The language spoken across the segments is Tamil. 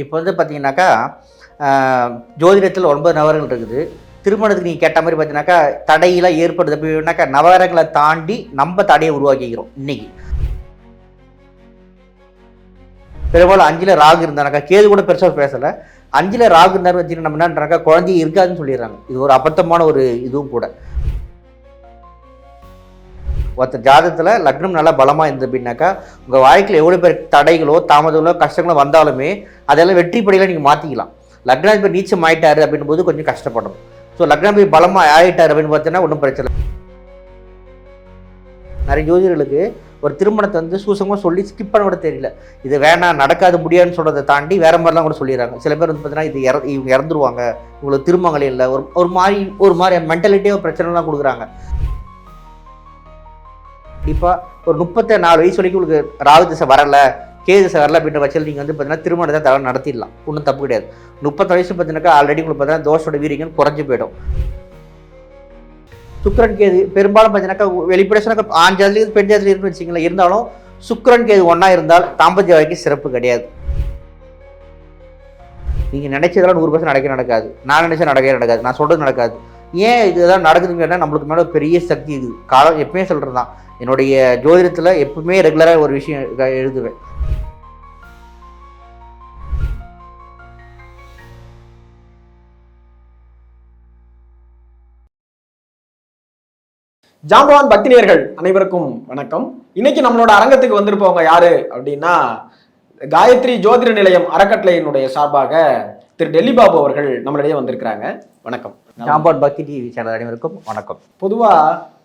இப்போ வந்து பார்த்தீங்கன்னாக்கா ஜோதிடத்தில் ஒன்பது நவரங்கள் இருக்குது. திருமணத்துக்கு நீங்கள் கேட்ட மாதிரி பார்த்தீங்கன்னாக்கா தடையெல்லாம் ஏற்படுது. அப்படின்னாக்கா நவரங்களை தாண்டி நம்ம தடையை உருவாக்கிக்கிறோம் இன்னைக்கு. பெரும்பாலும் அஞ்சில் ராகு இருந்தானாக்கா கேது கூட பெருசாக பேசலை. அஞ்சில் ராகு இருந்தாரு வச்சுட்டு நம்ம என்னன்றாக்கா குழந்தை இருக்காதுன்னு சொல்லிடுறாங்க. இது ஒரு அபத்தமான ஒரு இதுவும் கூட. ஒருத்தர் ஜாதகத்தில் லக்னம் நல்லா பலமாக இருந்தது அப்படின்னாக்கா உங்கள் வாழ்க்கையில் எவ்வளோ பேர் தடைகளோ தாமதங்களோ கஷ்டங்களோ வந்தாலுமே அதெல்லாம் வெற்றி படியில் நீங்கள் மாற்றிக்கலாம் லக்னாதிபதி நீச்சம் ஆயிட்டாரு அப்படின்னும் போது கொஞ்சம் கஷ்டப்படும் ஸோ லக்னாதிபதி பலமாக ஆயிட்டார் அப்படின்னு பார்த்தீங்கன்னா ஒன்றும் பிரச்சனை இல்லை. நிறைய ஜோதிடர்களுக்கு ஒரு திருமணத்தை வந்து சூசகமாக சொல்லி ஸ்கிப் பண்ண கூட தெரியல. இது வேணாம் நடக்காது முடியாதுன்னு சொல்கிறத தாண்டி வேற மாதிரிலாம் கூட சொல்லிடுறாங்க. சில பேர் வந்து பார்த்தீங்கன்னா இது இற இவங்க இறந்துருவாங்க. இவங்களுக்கு திருமங்களே இல்லை. ஒரு ஒரு மாதிரி ஒரு மாதிரி மென்டாலிட்டியாக பிரச்சனைலாம் கொடுக்குறாங்க. கண்டிப்பாக ஒரு முப்பத்தி நாலு வயசு வரைக்கும் உங்களுக்கு ராகு திசை வரல கே திசை வரல அப்படின்ற பட்சத்தில் நீங்கள் வந்து பார்த்தீங்கன்னா திருமணத்தை தவிர நடத்திடலாம். ஒன்றும் தப்பு கிடையாது. முப்பத்தி வயசு பார்த்தீங்கன்னாக்கா ஆல்ரெடி உங்களுக்கு பார்த்தீங்கன்னா தோஷோட வீரியங்கள் குறைஞ்சு போயிடும். சுக்கரன் கேது பெரும்பாலும் பார்த்தீங்கன்னாக்கா வெளிப்படையாக ஆண் ஜாதிலையும் பெண் ஜாதியில் இருக்குன்னு வச்சிங்களேன் இருந்தாலும் சுக்கரன் கேது ஒன்றா இருந்தால் தாம்பத்திய வாழ்க்கை சிறப்பு கிடையாது. நீங்கள் நினைச்சதெல்லாம் நூறு பர்சன்ட் நடக்க நடக்காது. நான் நினைச்சா நடக்கவே நடக்காது. நான் சொல்கிறது நடக்காது. ஏன் இதுதான் நடக்குதுன்னு கேட்டால் நம்மளுக்கு மேலே பெரிய சக்தி இருக்குது காலம் எப்பயும் சொல்கிறது தான் என்னுடைய ஜோதிடத்தில் எப்பவுமே ரெகுலராக ஒரு விஷயம் எழுதுவேன். ஜாம்பவான் பக்தினியர்கள் அனைவருக்கும் வணக்கம். இன்னைக்கு நம்மளோட அரங்கத்துக்கு வந்திருப்பவங்க யாரு அப்படின்னா காயத்ரி ஜோதிட நிலையம் அறக்கட்டளையினுடைய சார்பாக திரு டெல்லி பாபு அவர்கள் நம்மளிடையே வந்திருக்கிறாங்க. வணக்கம். ஜாம்பான் பக்தி டிவி சேனல் அனைவருக்கும் வணக்கம். பொதுவா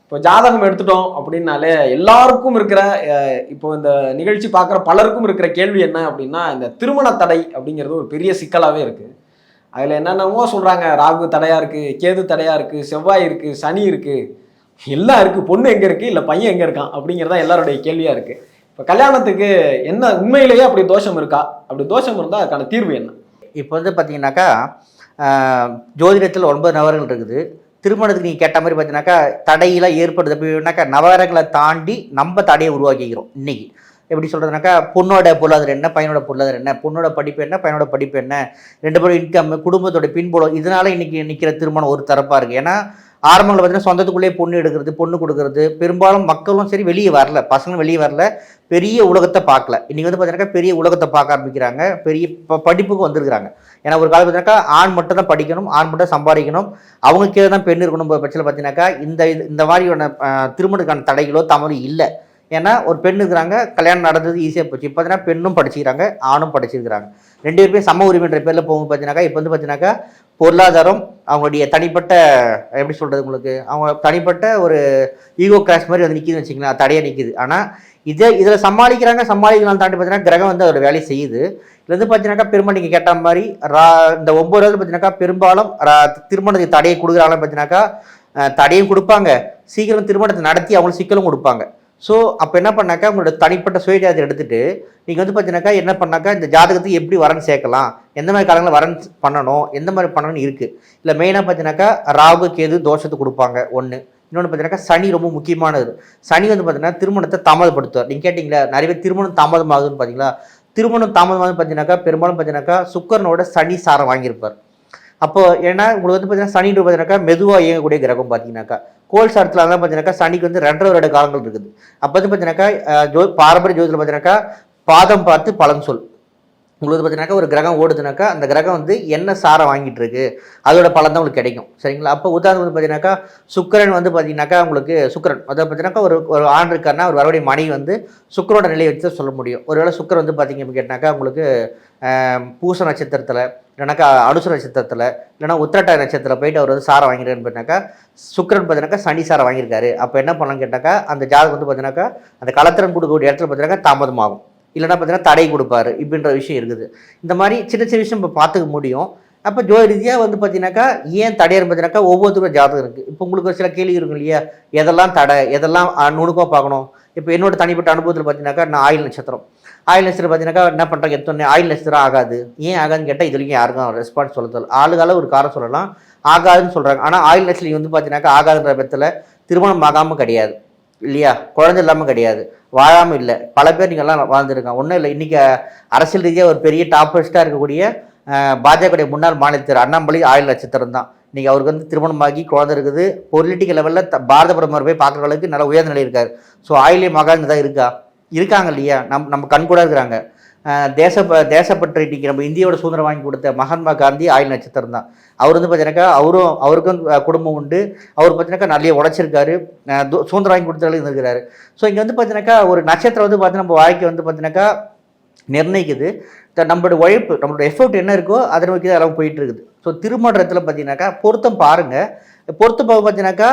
இப்போ ஜாதகம் எடுத்துட்டோம் அப்படின்னாலே எல்லாருக்கும் இருக்கிற இப்போ இந்த நிகழ்ச்சி பார்க்குற பலருக்கும் இருக்கிற கேள்வி என்ன அப்படின்னா இந்த திருமண தடை அப்படிங்கிறது ஒரு பெரிய சிக்கலாகவே இருக்குது அதில் என்னென்னவோ சொல்கிறாங்க ராகு தடையாக இருக்குது கேது தடையாக இருக்குது செவ்வாய் இருக்குது சனி இருக்குது எல்லாம் இருக்குது பொண்ணு எங்கே இருக்குது இல்லை பையன் எங்கே இருக்கான்? அப்படிங்கிறதான் எல்லாருடைய கேள்வியாக இருக்குது இப்போ கல்யாணத்துக்கு என்ன உண்மையிலேயே அப்படி தோஷம் இருக்கா? அப்படி தோஷம் இருந்தால் அதுக்கான தீர்வு என்ன? இப்போ வந்து பார்த்தீங்கன்னாக்கா ஜோதிடத்தில் ஒன்பது நபர்கள் இருக்குது. திருமணத்துக்கு நீங்கள் கேட்ட மாதிரி பார்த்தீங்கன்னாக்கா தடையெல்லாம் ஏற்படுது. அப்படின்னாக்கா நவரங்களை தாண்டி நம்ம தடையை உருவாக்கிக்கிறோம் இன்னைக்கு. எப்படி சொல்கிறதுனாக்கா பொண்ணோட பொருளாதாரம் என்ன பையனோட பொருளாதாரம் என்ன பொண்ணோட படிப்பு என்ன பையனோட படிப்பு என்ன ரெண்டு பேரும் இன்கம் குடும்பத்தோட பின்புலம் இதனால் இன்றைக்கி நிற்கிற திருமணம் ஒரு தரப்பாக இருக்குது ஏன்னா ஆரம்பங்களில் பார்த்தீங்கன்னா சொந்தத்துக்குள்ளேயே பொண்ணு எடுக்கிறது பொண்ணு கொடுக்கறது. பெரும்பாலும் மக்களும் சரி வெளியே வரல. பசங்களும் வெளியே வரல. பெரிய உலகத்தை பார்க்கல. இன்றைக்கி வந்து பார்த்தீங்கன்னா பெரிய உலகத்தை பார்க்க ஆரம்பிக்கிறாங்க. பெரிய ப- படிப்புக்கு வந்திருக்கிறாங்க. ஏன்னா ஒரு காலம் பார்த்தீங்கன்னாக்கா ஆண் மட்டும் தான் படிக்கணும் ஆண் மட்டும் சம்பாதிக்கணும். அவங்க கீழே தான் பெண் இருக்கணும் பட்சத்தில் பார்த்தீங்கன்னாக்கா இந்த இந்த மாதிரியான திருமணத்துக்கான தடைகளோ தமிழ் இல்லை. ஏன்னா ஒரு பெண் இருக்கிறாங்க கல்யாணம் நடந்தது ஈஸியாக போச்சு. இப்போ பார்த்தீங்கன்னா பெண்ணும் படிச்சிக்கிறாங்க ஆணும் படிச்சிருக்கிறாங்க. ரெண்டு பேருமே சம உரிமைன்ற பேரில் போகும் பார்த்தீங்கன்னாக்கா இப்போ வந்து பார்த்தீங்கன்னாக்கா பொருளாதாரம் அவங்களுடைய தனிப்பட்ட எப்படி சொல்கிறது உங்களுக்கு அவங்க தனிப்பட்ட ஒரு ஈகோ கிராஷ் மாதிரி வந்து நிற்கிதுன்னு வச்சிங்களேன் தடையாக நிற்கிது ஆனால் இதே இதில் சமாளிக்கிறாங்க சமாளிக்கலாம் தாண்டி பார்த்தீங்கன்னா கிரகம் வந்து அதோட வேலையை செய்யுது. இதுலேருந்து வந்து பார்த்தீங்கன்னாக்கா பெரும்பாலும் நீங்கள் கேட்ட மாதிரி ரா இந்த ஒம்பது நாள் பார்த்தீங்கன்னாக்கா பெரும்பாலும் ரா- திருமணத்துக்கு தடையை கொடுக்குறாங்கன்னு பார்த்தீங்கன்னாக்கா தடையும் கொடுப்பாங்க. சீக்கிரம் திருமணத்தை நடத்தி அவங்களுக்கு சிக்கலும் கொடுப்பாங்க. ஸோ அப்போ என்ன பண்ணாக்கா உங்களோட தனிப்பட்ட சுயஜாதத்தை எடுத்துட்டு நீங்கள் வந்து பார்த்தீங்கன்னாக்கா என்ன பண்ணாக்கா இந்த ஜாதகத்துக்கு எப்படி வரன் சேர்க்கலாம். எந்த மாதிரி காலங்களில் வரன் பண்ணணும் எந்த மாதிரி பண்ணணும்னு இருக்குது இல்லை மெயினாக பார்த்தீங்கன்னாக்கா ராகு கேது தோஷத்தை கொடுப்பாங்க ஒன்று இன்னொன்று பார்த்தீங்கன்னாக்கா சனி ரொம்ப முக்கியமானது. சனி வந்து பார்த்தீங்கன்னா திருமணத்தை தாமதப்படுத்துவார். நீங்கள் கேட்டிங்களா நிறைய பேர் திருமணம் தாமதமாகுதுன்னு பார்த்தீங்களா திருமணம் தாமதமாகுதுன்னு பார்த்தீங்கன்னாக்கா பெரும்பாலும் பார்த்தீங்கன்னாக்கா சுக்கரனோட சனி சாரம் வாங்கியிருப்பார். அப்போ ஏன்னா உங்களுக்கு வந்து பார்த்தீங்கன்னா சனின்னு பார்த்தீங்கன்னாக்கா மெதுவாக இயங்கக்கூடிய கிரகம் பார்த்தீங்கன்னாக்கா கோல் சாரத்தில் தான் பார்த்தீங்கன்னாக்கா சனிக்கு வந்து ரெண்டரை வருட காலங்கள் இருக்குது. அப்போ வந்து பார்த்தீங்கன்னாக்கா ஜோ பாரம்பரிய ஜோதியில் பார்த்தீங்கன்னாக்கா பாதம் பார்த்து பலன் சொல். உங்களுக்கு பார்த்தீங்கன்னாக்கா ஒரு கிரகம் ஓடுதுனாக்கா அந்த கிரகம் வந்து என்ன சாரம் வாங்கிட்டு இருக்கு அதோட பலன் தான் உங்களுக்கு கிடைக்கும். சரிங்களா? அப்போ உதாரணம் வந்து பார்த்தீங்கன்னாக்கா சுக்கிரன் வந்து பார்த்தீங்கன்னாக்கா உங்களுக்கு சுக்கிரன் அதை பார்த்தீங்கன்னாக்கா ஒரு ஒரு ஆண் இருக்காருன்னா ஒரு வரவுடைய மனைவி வந்து சுக்கரோட நிலையை வச்சு தான் சொல்ல முடியும். ஒருவேளை சுக்கரன் வந்து பார்த்தீங்க கேட்டினாக்கா கேட்டாக்கா உங்களுக்கு பூச நட்சத்திரத்தில் இல்லைனாக்கா அனுச நட்சத்திரத்தில் இல்லைனா உத்திரட்டாதி நட்சத்திரத்தில் போயிட்டு அவர் வந்து சாரம் வாங்கிறேன்னு பார்த்தீங்கன்னாக்கா சுக்கிரன் பார்த்தீங்கன்னாக்கா சனி சாரம் வாங்கியிருக்காரு. அப்போ என்ன பண்ணலாம்னு கேட்டாக்கா அந்த ஜாதகம் வந்து பார்த்தீங்கன்னாக்கா அந்த கலத்திரன் கொடுக்கக்கூடிய இடத்துல பார்த்தீங்கன்னாக்கா தாமதமாகும். இல்லைன்னா பார்த்தீங்கன்னா தடை கொடுப்பாரு இப்படின்ற விஷயம் இருக்குது. இந்த மாதிரி சின்ன சின்ன விஷயம் இப்போ பார்த்துக்க முடியும். அப்போ ஜோ ரீதியாக வந்து பார்த்தீங்கன்னாக்கா ஏன் தடையர் பார்த்தீங்கன்னாக்கா ஒவ்வொருத்தரும் ஜாதகம் இருக்குது இப்போ உங்களுக்கு ஒரு சில கேள்வி இருக்கும் இல்லையா? எதெல்லாம் தடை எதெல்லாம் நுணுக்கமாக பார்க்கணும்? இப்போ என்னோட தனிப்பட்ட அனுபவத்தில் பார்த்தீங்கன்னாக்கா நான் ஆயில் நட்சத்திரம். ஆயில் நட்சத்திரம் பார்த்தீங்கன்னாக்கா என்ன பண்ணுறாங்க எத்தனை ஆயில் நட்சத்திரம் ஆகாது. ஏன் ஆகாதுன்னு கேட்டால் இது வரைக்கும் யாருக்கும் ரெஸ்பான்ஸ் சொல்ல ஆளுகால ஒரு காரணம் சொல்லலாம். ஆகாதுன்னு சொல்கிறாங்க ஆனால் ஆயில் நட்சத்திரம் வந்து பார்த்தீங்கன்னாக்கா ஆகாதுன்ற பட்சத்தில் திருமணம் ஆகாமல் கிடையாது. இல்லையா? குழந்தை இல்லாமல் கிடையாது. வாழாமல் இல்லை. பல பேர் நீங்கள் எல்லாம் வாழ்ந்துருக்காங்க. ஒன்றும் இல்லை. இன்றைக்கி அரசியல் ரீதியாக ஒரு பெரிய டாப்பஸ்ட்டாக இருக்கக்கூடிய பாஜக முன்னாள் மாநிலத்தர் அண்ணாமலை ஆயுள் நட்சத்திரம் தான். இன்றைக்கி அவருக்கு வந்து திருமணமாகி குழந்தை இருக்குது. பொலிட்டிக்கல் லெவலில் த பாரத பிரதமர் போய் பார்க்குற அளவுக்கு நல்ல உயர்ந்த நிலை இருக்கார். ஸோ ஆயிலே மகாங்க தான் இருக்கா? இருக்காங்க இல்லையா? நம் நம்ம கண் கூட இருக்கிறாங்க. தேச தேசப்பற்று இன்னைக்கு நம்ம இந்தியோட சுதந்திரம் வாங்கி கொடுத்த மகாத்மா காந்தி ஆயுள் நட்சத்திரம் தான். அவர் வந்து பார்த்தீங்கன்னாக்கா அவரும் அவருக்கும் குடும்பம் உண்டு. அவர் பார்த்தீங்கன்னாக்கா நிறைய உழைச்சிருக்காரு. சுதந்திரம் வாங்கி கொடுத்தாலும் இருந்திருக்கிறாரு. ஸோ இங்கே வந்து பார்த்தீங்கன்னாக்கா ஒரு நட்சத்திரம் வந்து பார்த்தீங்கன்னா நம்ம வாழ்க்கை வந்து பார்த்தீங்கன்னாக்கா நிர்ணயிக்குது. நம்மளோட உழைப்பு நம்மளோட எஃபர்ட் என்ன இருக்கோ அதை நோக்கி தான் எல்லாம் போயிட்டு இருக்குது ஸோ திருமணத்தில் பார்த்தீங்கன்னாக்கா பொருத்தம் பாருங்கள் பொருத்தம் பார்க்க பார்த்தீங்கன்னாக்கா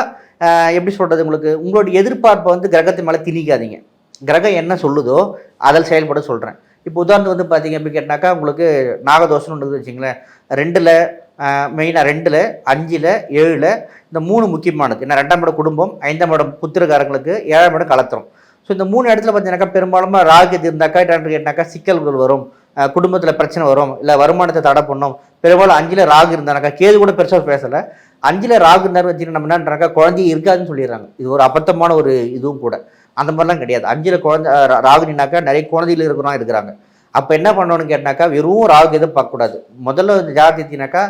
எப்படி சொல்கிறது உங்களுக்கு? உங்களுடைய எதிர்பார்ப்பை வந்து கிரகத்தின் மேலே திணிக்காதீங்க. கிரகம் என்ன சொல்லுதோ அதில் செயல்பட சொல்கிறேன் இப்போ உதாரணத்துக்கு வந்து பார்த்தீங்க அப்படி கேட்டாக்கா உங்களுக்கு நாகதோஷம்னு ஒன்று வச்சிங்களேன். ரெண்டில் மெயினாக ரெண்டில் அஞ்சில் ஏழில் இந்த மூணு முக்கியமானது. ஏன்னா ரெண்டாம் இடம் குடும்பம் ஐந்தாம் இடம் புத்திரக்காரங்களுக்கு ஏழாம் இடம் கலத்திரம். ஸோ இந்த மூணு இடத்துல பார்த்தீங்கன்னாக்கா பெரும்பாலும் ராகு இது இருந்தாக்கா என்னன்னு கேட்டாக்கா சிக்கல்கள் வரும். குடும்பத்தில் பிரச்சனை வரும். இல்லை வருமானத்தை தடை பண்ணும். பெரும்பாலும் அஞ்சில் ராகு இருந்தானாக்கா கேது கூட பெருசாக பேசலை. அஞ்சில் ராகு இருந்தாரு வச்சுட்டு நம்ம என்னன்றாக்கா குழந்தை இருக்காதுன்னு சொல்லிடுறாங்க. இது ஒரு அபத்தமான ஒரு இதுவும் கூட. அந்த மாதிரிலாம் கிடையாது. அஞ்சில் குழந்தை ரா- ராகுனினாக்கா நிறைய குழந்தைகள் இருக்கிறவங்க இருக்கிறாங்க. அப்போ என்ன பண்ணணும்னு கேட்டாக்கா வெறும் ராகு எதுவும் பார்க்கக்கூடாது முதல்ல இந்த ஜாதகத்தினாக்கா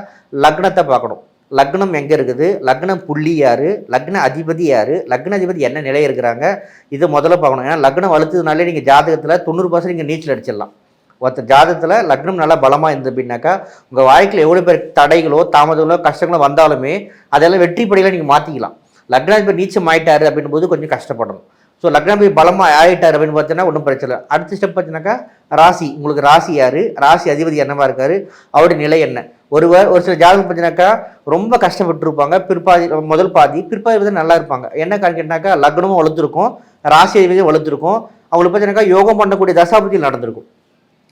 லக்னத்தை பார்க்கணும். லக்னம் எங்கே இருக்குது? லக்னம் புள்ளி யார்? லக்ன அதிபதி யார்? லக்ன அதிபதி என்ன நிலை இருக்கிறாங்க? இதை முதல்ல பார்க்கணும். ஏன்னா லக்னம் வலுத்ததுனாலே நீங்கள் ஜாதகத்தில் தொண்ணூறு பர்சன்ட் நீங்கள் நீச்சல் அடிச்சிடலாம். ஒருத்தர் ஜாதகத்தில் லக்னம் நல்லா பலமாக இருந்தது அப்படின்னாக்கா உங்கள் வாழ்க்கையில் எவ்வளோ பேர் தடைகளோ தாமதங்களோ கஷ்டங்களோ வந்தாலுமே அதெல்லாம் வெற்றி படிகளை நீங்கள் மாற்றிக்கலாம் லக்னாதிபதி நீச்சம் ஆயிட்டாரு அப்படின்னும் போது கொஞ்சம் கஷ்டப்படணும். ஸோ லக்னாதிபதி பலமாக ஆயிட்டார் அப்படின்னு பார்த்தீங்கன்னா ஒன்றும் பிரச்சனை இல்லை. அடுத்த ஸ்டெப் பார்த்தீங்கன்னாக்கா ராசி. உங்களுக்கு ராசி யார்? ராசி அதிபதி என்னவா இருக்கார்? அவருடைய நிலை என்ன? ஒருவர் ஒரு சில ஜாதகம் பார்த்தீங்கன்னாக்கா ரொம்ப கஷ்டப்பட்டு இருப்பாங்க பிற்பாதி முதல் பாதி பிற்பாதி வந்து நல்லா இருப்பாங்க. என்ன காரணம் கேட்டாக்கா லக்னமும் வளர்த்துருக்கும் ராசி அதிபதியும் வளர்த்துருக்கும் அவங்களுக்கு பார்த்தீங்கன்னாக்கா யோகம் பண்ணக்கூடிய தசாபதியில் நடந்திருக்கும்.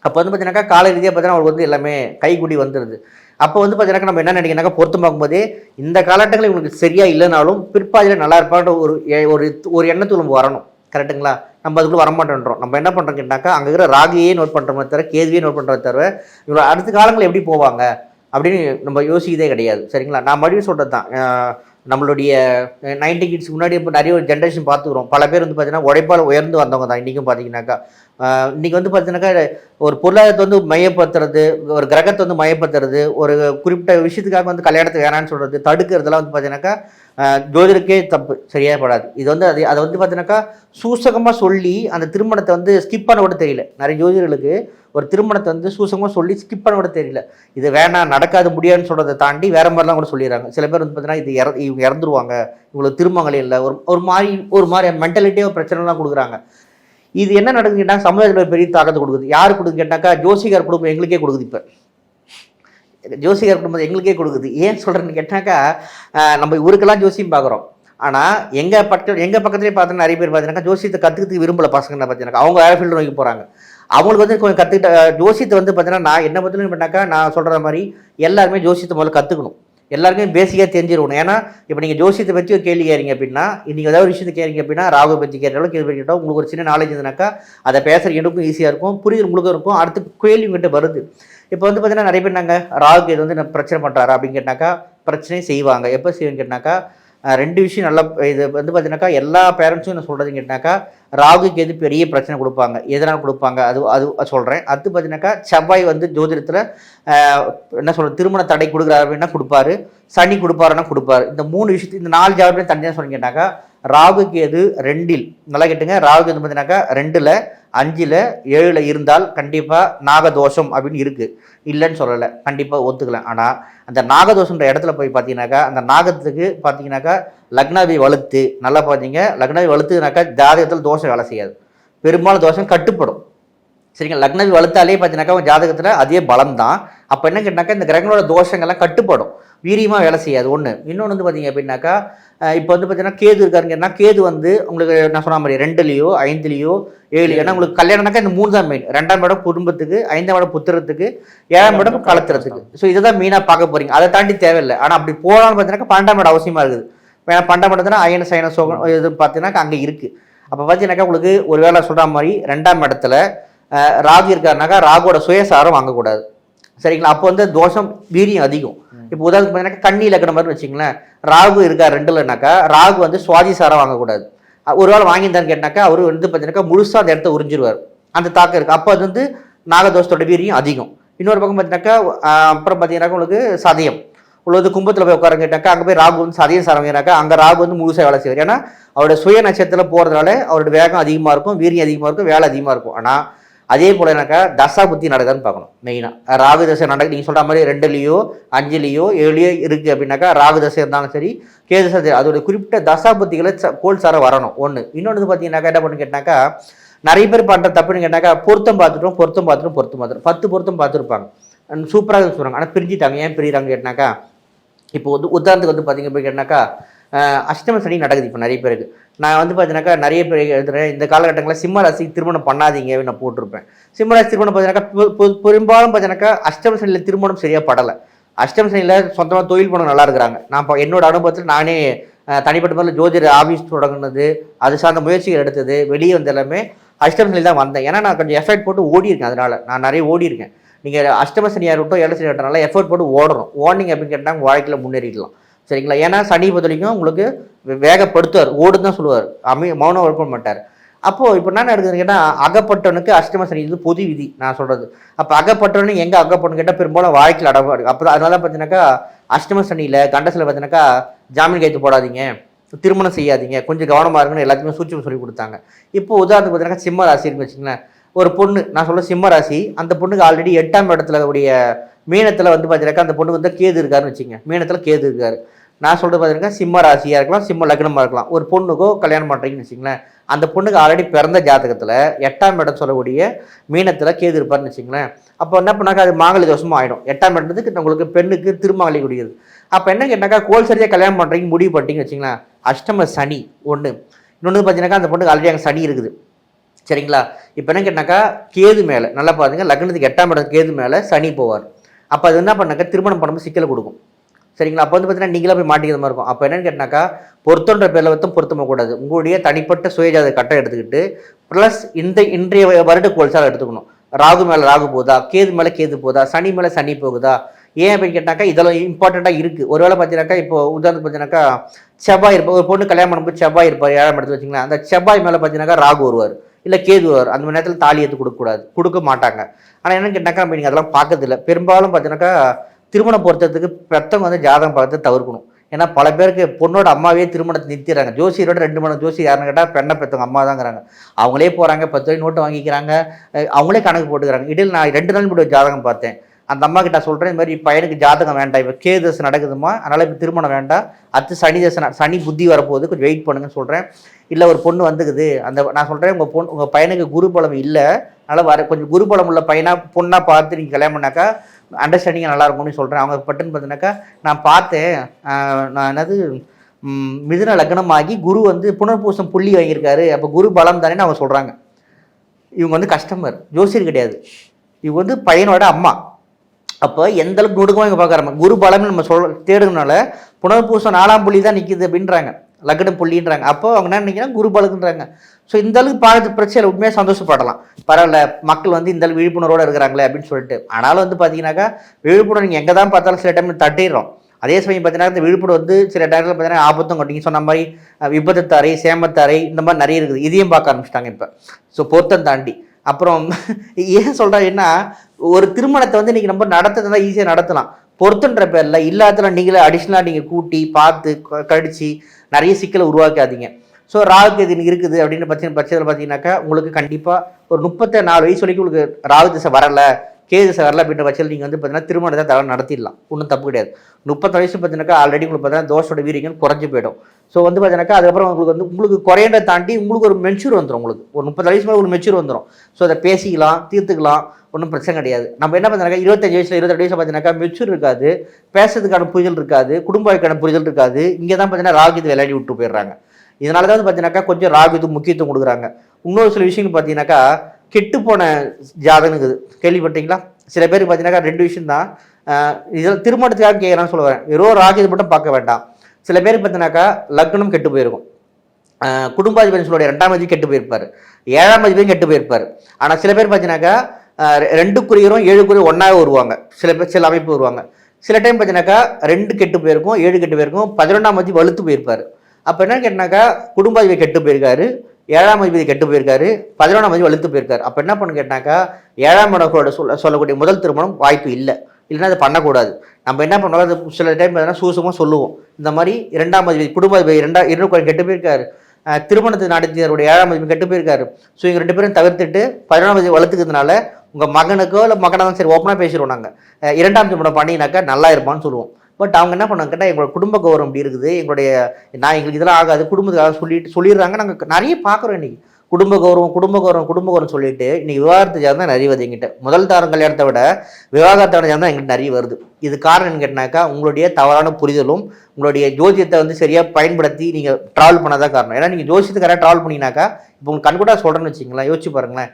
அப்போ வந்து பார்த்தீங்கன்னாக்கா காலை ரீதியாக பார்த்தீங்கன்னா அவங்களுக்கு வந்து எல்லாமே கைகுடி வந்துடுது அப்போ வந்து பார்த்தீங்கன்னா நம்ம என்ன நினைக்கிறனாக்கா பொருத்தம் பார்க்கும்போது இந்த காலகட்டங்கள் இவங்களுக்கு சரியா இல்லைனாலும் பிற்பாதியில் நல்லா இருப்பான்ற ஒரு ஒரு ஒரு எண்ணத்துக்கு நம்ம வரணும். கரெக்ட்டுங்களா நம்ம அதுக்குள்ளே வரமாட்டேன்றோம். நம்ம என்ன பண்ணுறோம்னாக்கா கேட்டாக்கா அங்கே இருக்கிற ராகியே நோட் பண்ணுறோமே தவிர கேதுவே நோட் பண்ணுறத தவிர இவ்வளோ அடுத்த காலங்கள் எப்படி போவாங்க அப்படின்னு நம்ம யோசிக்கதே கிடையாது. சரிங்களா? நான் மறுபடியும் சொல்கிறது தான் நம்மளுடைய நைன்டி கிட்ஸ் முன்னாடி இப்போ நிறைய ஒரு ஜென்ரேஷன் பார்த்துக்குறோம். பல பேர் வந்து பார்த்தீங்கன்னா உழைப்பால் உயர்ந்து வந்தவங்க தான் இன்றைக்கும் பார்த்தீங்கன்னாக்கா இன்றைக்கி வந்து பார்த்தீங்கன்னாக்கா ஒரு பொருளாதாரத்தை வந்து மையப்படுத்துறது ஒரு கிரகத்தை வந்து மையப்படுத்துறது ஒரு குறிப்பிட்ட விஷயத்துக்காக வந்து கல்யாணத்துக்கு வேணான்னு சொல்கிறது தடுக்கிறதுலாம் வந்து பார்த்தீங்கன்னாக்கா அஹ் ஜோதிடருக்கே தப்பு சரியாக படாது இது வந்து அது அதை வந்து பார்த்தீங்கன்னாக்கா சூசகமாக சொல்லி அந்த திருமணத்தை வந்து ஸ்கிப் பண்ண கூட தெரியல. நிறைய ஜோதிடர்களுக்கு ஒரு திருமணத்தை வந்து சூசகமாக சொல்லி ஸ்கிப் பண்ண கூட தெரியல. இது வேணாம் நடக்காது முடியாதுன்னு சொல்கிறத தாண்டி வேறு மாதிரிலாம் கூட சொல்லிடுறாங்க. சில பேர் வந்து பார்த்தீங்கன்னா இது இற இவங்க இறந்துருவாங்க இவங்களுக்கு திருமங்களே இல்லை ஒரு ஒரு மாதிரி ஒரு மாதிரி மென்டாலிட்டியாக ஒரு பிரச்சனைலாம் கொடுக்குறாங்க. இது என்ன நடக்குதுன்னு கேட்டால் சமுதாயத்தில் பெரிய தாக்கத்தை கொடுக்குது. யார் கொடுக்குது கேட்டாக்கா ஜோசிகார் குடும்பம் எங்களுக்கே கொடுக்குது இப்போ. ஜோசிகார் குடும்பம் எங்களுக்கே கொடுக்குது. ஏன் சொல்கிறேன்னு கேட்டாக்கா நம்ம இவருக்கெல்லாம் ஜோசியம் பார்க்குறோம் ஆனால் எங்கள் பக்கம் எங்கள் பக்கத்துலேயே பார்த்தோன்னா நிறைய பேர் பார்த்தீங்கன்னா ஜோசியத்தை கற்றுக்கிறதுக்கு விரும்பல பசங்க பார்த்தீங்கன்னா அவங்க வேறு ஃபீல்டு நோக்கி போகிறாங்க அவங்களுக்கு வந்து கொஞ்சம் கற்றுக்கிட்ட ஜோசியத்தை வந்து பார்த்தீங்கன்னா நான் என்ன பற்றிலும் பண்ணாக்கா நான் சொல்கிற மாதிரி எல்லாருமே ஜோசியத்தை முதல்ல கற்றுக்கணும் எல்லாருமே பேசிக்காக தெரிஞ்சிருக்கணும். ஏன்னா இப்போ நீங்கள் ஜோசியத்தை பற்றி ஒரு கேள்வி கேறீங்க அப்படின்னா இன்றைக்கி ஏதாவது ஒரு விஷயத்தை கேறீங்க அப்படின்னா ராகு பற்றி கேட்டாலும் கேள்வி கேட்டால் உங்களுக்கு ஒரு சின்ன நாலேஜ் இருந்தனாக்கா அதை பேசுகிற எனக்கும் ஈஸியாக இருக்கும் புரியுது உங்களுக்கும் இருக்கும் அடுத்து கேள்வி உங்கள்கிட்ட வருது. இப்போ வந்து பார்த்தீங்கன்னா நிறைய பேர் நாங்கள் ராகு இது வந்து பிரச்சனை பண்ணுறாரா அப்படின்னு கேட்டாக்கா பிரச்சனையும் செய்வாங்க. எப்போ செய்வேன்னு கேட்டாக்கா ரெண்டு விஷயம் நல்லா இது வந்து பார்த்தீங்கன்னாக்கா எல்லா பேரண்ட்ஸும் என்ன சொல்கிறது கேட்டாக்கா ராகுக்கு எது பெரிய பிரச்சனை கொடுப்பாங்க எதனால் கொடுப்பாங்க அது அது சொல்கிறேன் அடுத்து பார்த்தீங்கன்னாக்கா செவ்வாய் வந்து ஜோதிடத்தில் என்ன சொல்கிறது திருமண தடை கொடுக்குறாரு அப்படின்னா கொடுப்பாரு சனி கொடுப்பாருன்னா கொடுப்பாரு. இந்த மூணு விஷயத்து இந்த நாலு ஜாபமே தனியாக சொன்னீங்கன்னாக்கா ராகு கேது ரெண்டில். நல்லா கேட்டுங்க. ராகு கேது பார்த்தீங்கன்னாக்கா ரெண்டில் அஞ்சில் ஏழில் இருந்தால் கண்டிப்பாக நாகதோஷம் அப்படின்னு இருக்குது இல்லைன்னு சொல்லலை. கண்டிப்பாக ஒத்துக்கலாம் ஆனால் அந்த நாகதோஷன்ற இடத்துல போய் பார்த்தீங்கன்னாக்கா அந்த நாகத்துக்கு பார்த்தீங்கன்னாக்கா லக்னாவை வலுத்து. நல்லா பார்த்தீங்க லக்னாவை வலுத்துனாக்கா ஜாதகத்தில் தோஷம் வேலை செய்யாது. பெரும்பாலும் தோஷம் கட்டுப்படும். சரிங்க லக்னாவி வலுத்தாலே பார்த்தீங்கன்னாக்கா உங்க ஜாதகத்தில் அதே பலம் தான் அப்போ என்ன கேட்டாக்கா இந்த கிரகங்களோட தோஷங்கள்லாம் கட்டுப்படும். வீரியமாக வேலை செய்யாது. ஒன்று இன்னொன்று வந்து பார்த்தீங்க அப்படின்னாக்கா இப்போ வந்து பார்த்தீங்கன்னா கேது இருக்காருங்கன்னா கேது வந்து உங்களுக்கு நான் சொன்ன மாதிரி ரெண்டுலேயோ ஐந்துலேயோ ஏழு ஏன்னா உங்களுக்கு கல்யாணம்னாக்கா இந்த மூணு தான் மெயின் ரெண்டாம் இடம் குடும்பத்துக்கு ஐந்தாம் இடம் புத்திரத்துக்கு ஏழாம் இடம் கலத்துறதுக்கு ஸோ இதை தான் மெயினாக பார்க்க போறீங்க. அதை தாண்டி தேவையில்லை. ஆனால் அப்படி போகலான்னு பார்த்தீங்கன்னா பன்னெண்டாம் இடம் அவசியமாக இருக்குது. ஏன்னா பன்னெண்டாம் இடத்துல அயன சயன சோகம் இது பார்த்தீங்கன்னா அங்கே இருக்குது அப்போ பார்த்தீங்கன்னாக்கா உங்களுக்கு ஒரு வேளை சொல்கிற மாதிரி ரெண்டாம் இடத்துல ராகு இருக்காருனாக்கா ராகுவோட சுயசாரம் வாங்கக்கூடாது. சரிங்களா? அப்போ வந்து தோஷம் வீரியம் அதிகம். இப்போ உதாரணத்துக்கு பார்த்தீங்கன்னா கண்ணி இலக்கணம் மாதிரி வச்சுங்களேன் ராகு இருக்கா ரெண்டுலனாக்கா ராகு வந்து சுவாதி சாரம் வாங்கக்கூடாது. ஒரு வேளை வாங்கியிருந்தான்னு கேட்டாக்கா அவர் வந்து பார்த்தீங்கன்னாக்கா முழுசாக அந்த இடத்த உறிஞ்சிருவார். அந்த தாக்கம் இருக்குது அப்போ அது வந்து நாகதோஷத்தோட வீரியம் அதிகம். இன்னொரு பக்கம் பார்த்தீங்கன்னாக்கா அப்புறம் பார்த்தீங்கன்னாக்கா உங்களுக்கு சதயம். உள்ளது கும்பத்தில் போய் உட்கார கேட்டாக்கா அங்கே போய் ராகு வந்து சதயம் சாரங்கிறாக்கா அங்கே ராகு வந்து முழுசாக வேலை செய்வார். ஏன்னா அவரோட சுய நட்சத்திரத்தில் போகிறதுனால அவரோட வேகம் அதிகமாக இருக்கும் வீரியம் அதிகமாக இருக்கும் வேலை அதிகமாக இருக்கும். ஆனால் அதே போல் என்னக்கா தசா புத்தி நடக்குதுன்னு பார்க்கணும். மெயினாக ராகு தசை நடக்கு நீங்கள் சொல்கிற மாதிரி ரெண்டுலேயோ அஞ்சுலேயோ ஏழுலையோ இருக்குது அப்படின்னாக்கா ராகு தசை இருந்தாலும் சரி கேது தசை அதோட குறிப்பிட்ட தசா புத்திகளை ச- கோல் சார வரணும். ஒன்று இன்னொன்று பார்த்தீங்கன்னாக்கா என்ன பண்ணு கேட்டாக்கா நிறைய பேர் பண்ணுற தப்புன்னு கேட்டாக்கா பொருத்தம் பார்த்துட்டோம் பொருத்தம் பார்த்துட்டோம் பொருத்தம் பார்த்துட்டோம். பத்து பொருத்தம் பார்த்துருப்பாங்க. சூப்பராக சொல்கிறாங்க ஆனால் பிரிஞ்சுட்டாங்க. ஏன் பிரிகிறாங்க கேட்டாக்கா இப்போ வந்து உதாரணத்துக்கு வந்து பார்த்தீங்க போய் கேட்டாக்கா அஷ்டம சனி நடக்குது இப்போ நிறைய பேருக்கு. நான் வந்து பார்த்தீங்கன்னாக்கா நிறைய பேர் எழுதுறேன் இந்த காலகட்டங்களில் சிம்ம ராசிக்கு திருமணம் பண்ணாதீங்க நான் போட்டிருப்பேன். சிம்ம ராசி திருமணம் பார்த்தீங்கன்னாக்கா பெரும்பாலும் பார்த்தீங்கன்னாக்கா அஷ்டம சனியில் திருமணம் சரியாக படலை. அஷ்டம சனியில் சொந்தமாக தொழில் பண்ண நல்லா இருக்கிறாங்க. நான் இப்போ என்னோட அனுபவத்தில் நானே தனிப்பட்ட முறையில் ஜோதிட ஆஃபீஸ் தொடங்குனது அது சார்ந்த முயற்சிகள் எடுத்தது வெளியே வந்த எல்லாமே அஷ்டம சனியில் தான் வந்தேன். ஏன்னா நான் கொஞ்சம் எஃபர்ட் போட்டு ஓடி இருக்கேன் நான் நிறைய ஓடி இருக்கேன் நீங்கள் அஷ்டம சனியாக இருக்கட்டும் ஏழு சனியாக இருக்கட்டும் எஃபர்ட் போட்டு ஓடணும். ஓடினீங்க அப்படின்னு கேட்டால் வாழ்க்கையில் முன்னேறிடலாம். சரிங்களா? ஏன்னா சனி பொறுத்த வரைக்கும் உங்களுக்கு வே- வேகப்படுத்துவார் ஓடுன்னு தான் சொல்லுவார். அமை மௌனம் இருக்க மாட்டார். அப்போது இப்போ என்ன நடக்குதுன்னு கேட்டால் அகப்பட்டவனுக்கு அஷ்டம சனி இது பொது விதி நான் சொல்கிறது அப்போ அகப்பட்டவனு எங்கே அகப்பட்டனு கேட்டால் பெரும்பாலும் வாழ்க்கையில் அடப்பாடு அப்போ அதனால பார்த்தீங்கன்னாக்கா அஷ்டம சனியில் கண்டசில் பார்த்தீங்கன்னாக்கா ஜாமீன் கைத்து போடாதீங்க. திருமணம் செய்யாதீங்க. கொஞ்சம் கவனமாக இருக்குன்னு எல்லாத்துக்குமே சூட்சம் சொல்லி கொடுத்தாங்க. இப்போ உதாரணத்துக்கு பார்த்தீங்கன்னா சிம்ம ராசி இருக்குன்னு வச்சுங்களேன் ஒரு பொண்ணு நான் சொல்ல சிம்ம ராசி அந்த பொண்ணுக்கு ஆல்ரெடி எட்டாம் இடத்துல உடைய மீனத்தில் வந்து பார்த்தீங்கன்னாக்கா அந்த பொண்ணுக்கு வந்து கேது இருக்காருன்னு வச்சுங்க மீனத்தில் கேது இருக்காரு. நான் சொல்கிறது பார்த்தீங்கன்னா சிம்ம ராசியாக இருக்கலாம் சிம்ம லக்னமாக இருக்கலாம். ஒரு பொண்ணுக்கோ கல்யாணம் பண்ணுறீங்கன்னு வச்சுங்களேன் அந்த பொண்ணுக்கு ஆல்ரெடி பிறந்த ஜாதகத்தில் எட்டாம் இடம் சொல்லக்கூடிய மீனத்தில் கேது இருப்பார்னு வச்சுங்களேன் அப்போ என்ன பண்ணாக்கா அது மாங்கலி தோஷமும் ஆகிடும் எட்டாம் இடத்துக்கு உங்களுக்கு பெண்ணுக்கு திருமாங்கலி குடிக்கிறது. அப்போ என்ன கேட்டாக்கா கோல் சரியாக கல்யாணம் பண்ணுறீங்க முடிவு பண்ணிட்டீங்கன்னு வச்சுங்களேன் அஷ்டம சனி ஒன்று இன்னொன்று பார்த்தீங்கன்னாக்கா அந்த பொண்ணுக்கு ஆல்ரெடி அங்கே சனி இருக்குது. சரிங்களா? இப்போ என்ன கேட்டாக்கா கேது மேலே நல்லா பாருங்கள் லக்னத்துக்கு எட்டாம் இடம் கேது மேலே சனி போவார். அப்போ அது என்ன பண்ணாக்கா திருமணம் பண்ணும்போது சிக்கலை கொடுக்கும். சரிங்களா? அப்போ வந்து பார்த்தீங்கன்னா நீங்களே போய் மாட்டிக்கிற மாதிரி இருக்கும். அப்போ என்னென்னு கேட்டாக்கா பொருத்தன்ற பேரில் வந்து பொருத்தமாக கூடாது உங்களுடைய தனிப்பட்ட சுயஜாத கட்டம் எடுத்துக்கிட்டு ப்ளஸ் இந்த இன்றைய வருட கோல்சால் எடுத்துக்கணும். ராகு மேலே ராகு போதா? கேது மேலே கேது போதா? சனி மேலே சனி போகுதா? ஏன் அப்படின்னு கேட்டாக்கா இதெல்லாம் இம்பார்ட்டண்ட்டாக இருக்குது ஒருவேளை பார்த்தீங்கன்னாக்கா இப்போ உதாரணத்துக்கு பார்த்தீங்கன்னாக்கா செவ்வாய் இருப்பார் ஒரு பொண்ணு கல்யாணம் பண்ணும்போது செவ்வாய் இருப்பார் ஏழாம் எடுத்து வச்சுங்களேன் அந்த செவ்வாய் மேலே பார்த்தீங்கன்னாக்கா ராகு வருவார். இல்லை கேது வருவார் அந்த மாதிரி நேரத்தில் தாலி எடுத்து கொடுக்கக்கூடாது கொடுக்க மாட்டாங்க. ஆனால் என்னன்னு கேட்டாக்கா நீங்கள் அதெல்லாம் பார்க்கறதில்ல. பெரும்பாலும் பார்த்தீங்கன்னாக்கா திருமணம் பொறுத்ததுக்கு பெற்றவங்க வந்து ஜாதகம் பார்த்து தவிர்க்கணும். ஏன்னா பல பேருக்கு பொண்ணோட அம்மாவே திருமணத்தை நிறுத்திடுறாங்க. ஜோசியரோட ரெண்டு மணி ஜோசி யாருன்னு கேட்டால் பெண்ணை பெற்றவங்க அம்மா தாங்கிறாங்க. அவங்களே போகிறாங்க பத்து ரூபாய் நோட்டு வாங்கிக்கிறாங்க. அவங்களே கணக்கு போட்டுக்கிறாங்க. இடையில் நான் ரெண்டு நாள் கூட ஜாதகம் பார்த்தேன். அந்த அம்மா கிட்ட சொல்கிறேன் இந்த மாதிரி பையனுக்கு ஜாதகம் வேண்டாம். இப்போ கே தசை நடக்குதுமா அதனால் இப்போ திருமணம் வேண்டாம். அடுத்து சனி தசை சனி புத்தி வரப்போகுது. கொஞ்சம் வெயிட் பண்ணுங்கன்னு சொல்கிறேன் இல்லை ஒரு பொண்ணு வந்துக்குது. அந்த நான் சொல்கிறேன் உங்கள் பொண்ணு உங்கள் பையனுக்கு குரு பலம் இல்லை. அதனால் வர கொஞ்சம் குரு பலம் உள்ள பையனாக பொண்ணாக பார்த்து நீங்கள் கல்யாணம் பண்ணாக்கா அண்டர்ஸ்டாண்டிங்காக நல்லா இருக்கும்னு சொல்கிறேன் அவங்க பட்டுன்னு பார்த்தீங்கன்னாக்கா நான் பார்த்தேன். நான் என்னது மிதுன லக்னமாகி குரு வந்து புனர்பூசம் புள்ளி வாங்கியிருக்காரு. அப்போ குரு பலம் தானேன்னு அவங்க சொல்கிறாங்க இவங்க வந்து கஸ்டமர் ஜோசியர் கிடையாது. இவங்க வந்து பையனோட அம்மா. அப்போ எந்த அளவுக்கு நுடுக்கமாக இங்கே பார்க்குறாங்க குரு பலம்னு நம்ம சொல் தேடுறதுனால புனர்பூசம் நாலாம் புள்ளி தான் நிற்கிது அப்படின்றாங்க. லக்னம் புள்ளின்றாங்க. அப்போ அவங்க என்ன நினைக்கிறாங்க? குரு பலகுன்றாங்க ஸோ இந்த அளவுக்கு பார்த்து பிரச்சனை உண்மையாக சந்தோஷப்படலாம். பரவாயில்ல மக்கள் வந்து இந்த அளவுக்கு விழிப்புணர்வோடு இருக்கிறாங்களே அப்படின்னு சொல்லிட்டு. ஆனாலும் வந்து பார்த்தீங்கன்னாக்கா விழிப்புணர்வு நீங்கள் எங்கே தான் பார்த்தாலும் சில டைம் தட்டிடுறோம். அதே சமயம் பார்த்தீங்கன்னா இந்த விழுப்புரம் வந்து சில டைமில் பார்த்தீங்கன்னா ஆபத்தும் கொட்டிங்க சொன்ன மாதிரி அஹ், விபத்து தரை இந்த மாதிரி நிறைய இருக்குது. இதையும் பார்க்க ஆரம்பிச்சிட்டாங்க இப்போ. ஸோ பொருத்தம் தாண்டி. அப்புறம் ஏன் சொல்கிறேன்னா ஒரு திருமணத்தை வந்து நீங்கள் நம்ம நடத்துறதா ஈஸியாக நடத்தலாம். பொறுத்துன்ற பேரில் இல்லாததுல நீங்களே அடிஷ்னலாக நீங்கள் கூட்டி பார்த்து க- நிறைய சிக்கலை உருவாக்காதீங்க. ஸோ ராகு இது இருக்குது அப்படின்னு பட்ச பட்சத்தில் பார்த்தீங்கன்னாக்கா உங்களுக்கு கண்டிப்பாக ஒரு முப்பத்தி நாலு வயசு வரைக்கும் உங்களுக்கு ராகு திசை வரலை. கேது திசை வரல அப்படின்ற பட்சத்தில் நீங்கள் வந்து பார்த்தீங்கன்னா திருமணத்தை தர நடத்திடலாம். ஒன்றும் தப்பு கிடையாது. முப்பத்தி வயசு பார்த்தீங்கன்னாக்கா ஆல்ரெடி உங்களுக்கு பார்த்தீங்கன்னா தோஷோட வீரியம் குறைஞ்சி போயிடும். ஸோ வந்து பார்த்தீங்கன்னாக்கா அதுக்கப்புறம் உங்களுக்கு வந்து உங்களுக்கு குறையதை தாண்டி உங்களுக்கு ஒரு மெச்சூர் வந்துடும் உங்களுக்கு. ஒரு முப்பது வயசு மேலே ஒரு மெச்சூர் வந்துடும் ஸோ அதை பேசிக்கலாம் தீர்த்துக்கலாம் ஒன்றும் பிரச்சனை கிடையாது. நம்ம என்ன பண்ணுறாங்க இருபத்தஞ்சு வயசில் இருபத்தெட்டு வயசு பார்த்தீங்கன்னாக்கா மெச்சூர் இருக்காது. பேசுறதுக்கான புரிதல் இருக்காது. குடும்ப வாழ்க்கையான புரிதல் இருக்காது. இங்கே தான் பார்த்தீங்கன்னா ராகு விளையாடி விட்டு போயிடுறாங்க. இதனால தான் வந்து பார்த்தீங்கன்னாக்கா கொஞ்சம் ராகு இது முக்கியத்துவம் கொடுக்குறாங்க. இன்னொரு சில விஷயங்கள் பார்த்தீங்கன்னாக்கா கெட்டு போன ஜாதகம் கேள்விப்பட்டீங்களா? சில பேருக்கு பார்த்தீங்கன்னாக்கா ரெண்டு விஷயம் தான் இதில் திருமணத்துக்காக கேட்குறான்னு சொல்ல வரேன் வெறும் ராஜ்யத்தை மட்டும் பார்க்க வேண்டாம். சில பேர் பார்த்தீங்கன்னாக்கா லக்னம் கெட்டு போயிருக்கும். குடும்பாதிபதி சொல்லுடைய ரெண்டாம் அதிபதி கெட்டு போயிருப்பார். ஏழாம் அதிபதியும் கெட்டு போயிருப்பார். ஆனால் சில பேர் பார்த்தீங்கன்னாக்கா ரெ- ரெண்டு குறியரும் ஏழு குறியும் ஒன்றாவே வருவாங்க. சில பேர் சில அமைப்பு வருவாங்க. சில டைம் பார்த்தீங்கன்னாக்கா ரெண்டு கெட்டு போயிருக்கும் ஏழு கெட்டு போயிருக்கும் பதினொன்றாம் அதிபதி வலுத்து போயிருப்பார். அப்போ என்ன கேட்டினாக்கா குடும்பாதிபதி கெட்டு போயிருக்காரு. ஏழாம் அதிபதி கெட்டு போயிருக்காரு பதினொன்றாம் அதிபதி வலுத்து போயிருக்காரு. அப்போ என்ன பண்ணு கேட்டாக்கா ஏழாம் இடங்களோட சொல்ல சொல்லக்கூடிய முதல் திருமணம் வாய்ப்பு இல்லை. இல்லைன்னா அதை பண்ணக்கூடாது. நம்ம என்ன பண்ணுவோம்? அது சில டைம் பார்த்தீங்கன்னா சூசமாக சொல்லுவோம். இந்த மாதிரி இரண்டாம் அதிபதி குடும்ப அதிபதி இரண்டு இரு கெட்டு போயிருக்காரு. திருமணத்தை நடத்தியவருடைய ஏழாம் அதிபதி கெட்டு போயிருக்காரு. ஸோ இவங்க ரெண்டு பேரும் தவிர்த்துட்டு பதினொன்றாம் அதிபதி வளர்த்துக்கிறதுனால உங்கள் மகனுக்கோ இல்லை மகனாக தான் சரி ஓப்பனாக பேசிடுவோம் நாங்கள் இரண்டாம் திருமணம் பண்ணினாக்கா நல்லா இருப்பான்னு சொல்லுவோம். பட் அவங்க என்ன பண்ணாங்க கேட்டால் எங்களோட குடும்ப கௌரவம் இப்படி இருக்குது. எங்களுடைய நான் எங்களுக்கு இதெல்லாம் ஆகாது குடும்பத்துக்காக சொல்லிட்டு சொல்லிடுறாங்க. நாங்கள் நிறைய பார்க்குறோம் இன்னைக்கு. குடும்ப கௌரவம் குடும்ப கௌரவம் குடும்ப கௌரவம் சொல்லிட்டு இன்னைக்கு விவாகரத்து தான் நிறைய வருது எங்கிட்ட முதல் தாரம் கல்யாணத்தை விட விவாகரத்தான ஜாதகம் தான் எங்கிட்ட நிறைய வருது. இது காரணம் கேட்டினாக்கா உங்களுடைய தவறான புரிதலும் உங்களுடைய ஜோசியத்தை வந்து சரியாக பயன்படுத்தி நீங்கள் ட்ராவல் பண்ணாதான் காரணம். ஏன்னா நீங்கள் ஜோசியத்துக்காக ட்ராவல் பண்ணினாக்கா இப்போ உங்களுக்கு கண்கூட்டாக சொல்கிறேன்னு வச்சிங்களேன் யோசிச்சு பாருங்களேன்.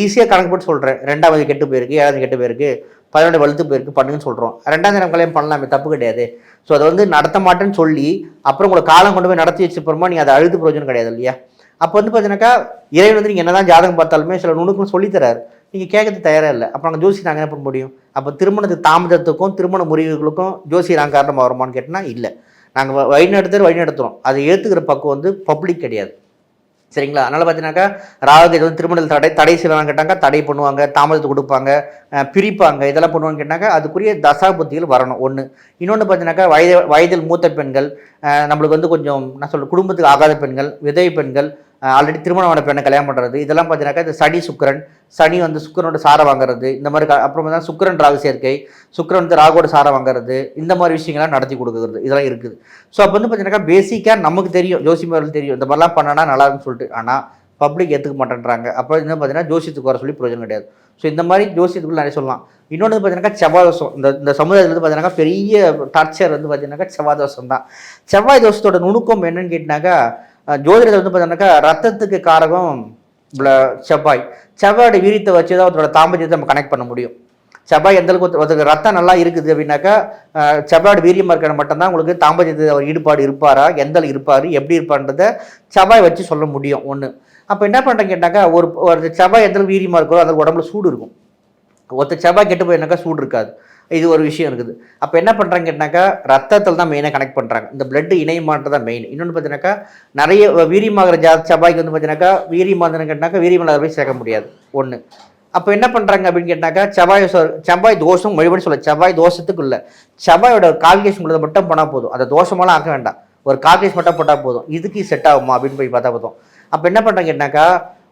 ஈஸியாக கணக்கு போட்டு சொல்கிறேன் ரெண்டாவது கெட்டு போயிருக்கு ஏழாவது கெட்டு போயிருக்கு. பதினொன்று வலுத்து போயிருக்கு பண்ணுங்கன்னு சொல்கிறோம் ரெண்டாம் தினம் கல்யாணம் பண்ணலாமே தப்பு கிடையாது. ஸோ அதை வந்து நடத்த மாட்டேன்னு சொல்லி அப்புறம் உங்களை காலம் கொண்டு போய் நடத்தி வச்சப்பறமா நீங்கள் அதை அழுது பிரயோஜனம் கிடையாது இல்லையா? அப்போ வந்து பார்த்தீங்கன்னாக்கா இறைவன் வந்து நீங்கள் என்னதான் ஜாதகம் பார்த்தாலுமே சில நுணுக்கம் சொல்லித்தராரு நீங்கள் கேட்கறது தயாராக இல்லை. அப்போ நாங்கள் ஜோசி நாங்கள் என்ன பண்ண முடியும்? அப்போ திருமணத்துக்கு தாமதத்துக்கும் திருமண முறிவுகளுக்கும் ஜோசி நாங்கள் காரணமாக வருமானு கேட்டால் இல்லை நாங்கள் வழி நடத்துகிற வழி நடத்துகிறோம் அதை ஏற்றுக்கிற பக்கம் வந்து பப்ளிக் கிடையாது. சரிங்களா? அதனால் பார்த்தீங்கன்னாக்கா ராகு வந்து திருமணத்தில் தடை தடை செய்யலாம் கேட்டாங்க தடை பண்ணுவாங்க தாமதத்தை கொடுப்பாங்க பிரிப்பாங்க இதெல்லாம் பண்ணுவாங்க கேட்டாங்க அதுக்குரிய தசா புத்திகள் வரணும் ஒன்று இன்னொன்று பார்த்தீங்கன்னாக்கா வயது வயதில் மூத்த பெண்கள் நம்மளுக்கு வந்து கொஞ்சம் நான் சொல்ல குடும்பத்துக்கு ஆகாத பெண்கள் விதவை பெண்கள் ஆல்ரெடி திருமணமான பெண்ணை கல்யாணம் பண்ணுறது இதெல்லாம் பார்த்தீங்கன்னாக்கா இந்த சனி சுக்கரன். சனி வந்து சுக்கிரனோட சாரை வாங்குறது. இந்த மாதிரி க- அப்புறம் தான் சுக்கரன் ராகு சேர்க்கை. சுக்கிரன் வந்து ராகோட சாரை வாங்குறது. இந்த மாதிரி விஷயங்கள்லாம் நடத்தி கொடுக்குறது. இதெல்லாம் இருக்குது. ஸோ அப்போ வந்து பார்த்தீங்கன்னாக்கா பேசிக்காக நமக்கு தெரியும். ஜோசிமார்கள் தெரியும். இந்த மாதிரிலாம் பண்ணனா நல்லா இருக்குன்னு சொல்லிட்டு. ஆனால் பப்ளிக் ஏற்றுக்க மாட்டேன்றாங்க. அப்போ என்ன பார்த்தீங்கன்னா ஜோசியத்துக்கு வர சொல்லி பிரயோஜனம் கிடையாது. ஸோ இந்த மாதிரி ஜோசியத்துக்குள்ள நிறைய சொல்லலாம். இன்னொன்று பார்த்தீங்கன்னா செவ்வாய் தோஷம் இந்த இந்த சமுதாயத்தில் வந்து பார்த்தீங்கன்னா பெரிய டார்ச்சர் வந்து பார்த்தீங்கன்னாக்கா செவ்வாய் தோஷம் தான் செவ்வாய் தோஷத்தோட நுணுக்கம் என்னன்னு கேட்டினாக்கா ஜோதிடத்தில் வந்து பார்த்தீங்கன்னாக்கா ரத்தத்துக்கு காரகம் செவ்வாய். செவ்வாயோட வீரியத்தை வச்சு தான் ஒருத்தரோட தாம்பத்தியத்தை நம்ம கனெக்ட் பண்ண முடியும். செவ்வாய் எந்த அளவுக்கு ஒருத்தருக்கு ரத்தம் நல்லா இருக்குது அப்படின்னாக்கா செவ்வாயோட வீரியமாக இருக்கிற மட்டும்தான் உங்களுக்கு தாம்பத்தியத்தில் அவர் ஈடுபாடு இருப்பாரா எந்த அளவு இருப்பார் எப்படி இருப்பான்றத செவ்வாய் வச்சு சொல்ல முடியும் ஒன்று அப்போ என்ன பண்ணுறேன்னு கேட்டாக்கா ஒரு ஒரு செவ்வாய் எந்த அளவுக்கு வீரியமாக இருக்கோ அந்த உடம்புல சூடு இருக்கும். ஒருத்தர் செவ்வாய் கெட்டு போயிருந்தாக்கா சூடு இருக்காது. இது ஒரு விஷயம் இருக்குது. அப்போ என்ன பண்ணுறாங்க கேட்டாக்கா ரத்தத்தில் தான் மெயினாக கனெக்ட் பண்ணுறாங்க இந்த பிளட் இணையமானது தான் மெயின் இன்னொன்று பார்த்தீங்கன்னாக்கா நிறைய வீரியமாகிற ஜா செவ்வாய்க்கு வந்து பார்த்தீங்கன்னாக்கா வீரியமானதுன்னு கேட்டாக்கா வீரியமாக போய் சேர்க்க முடியாது. ஒன்று அப்போ என்ன பண்ணுறாங்க அப்படின்னு கேட்டாக்கா செவ்வாய் சொ- செவ்வாய் தோஷம் மொழிபடி சொல்ல செவ்வாய் தோஷத்துக்கு இல்லை செவ்வாயோட கால்குலேஷன் உள்ளதை மட்டும் போனால் போதும். அந்த தோஷமெல்லாம் ஆக்க வேண்டாம். ஒரு கால்குலேஷன் மட்டும் போட்டால் போதும். இதுக்கு செட் ஆகுமா அப்படின்னு போய் பார்த்தா போதும். அப்போ என்ன பண்ணுறாங்க கேட்டாக்கா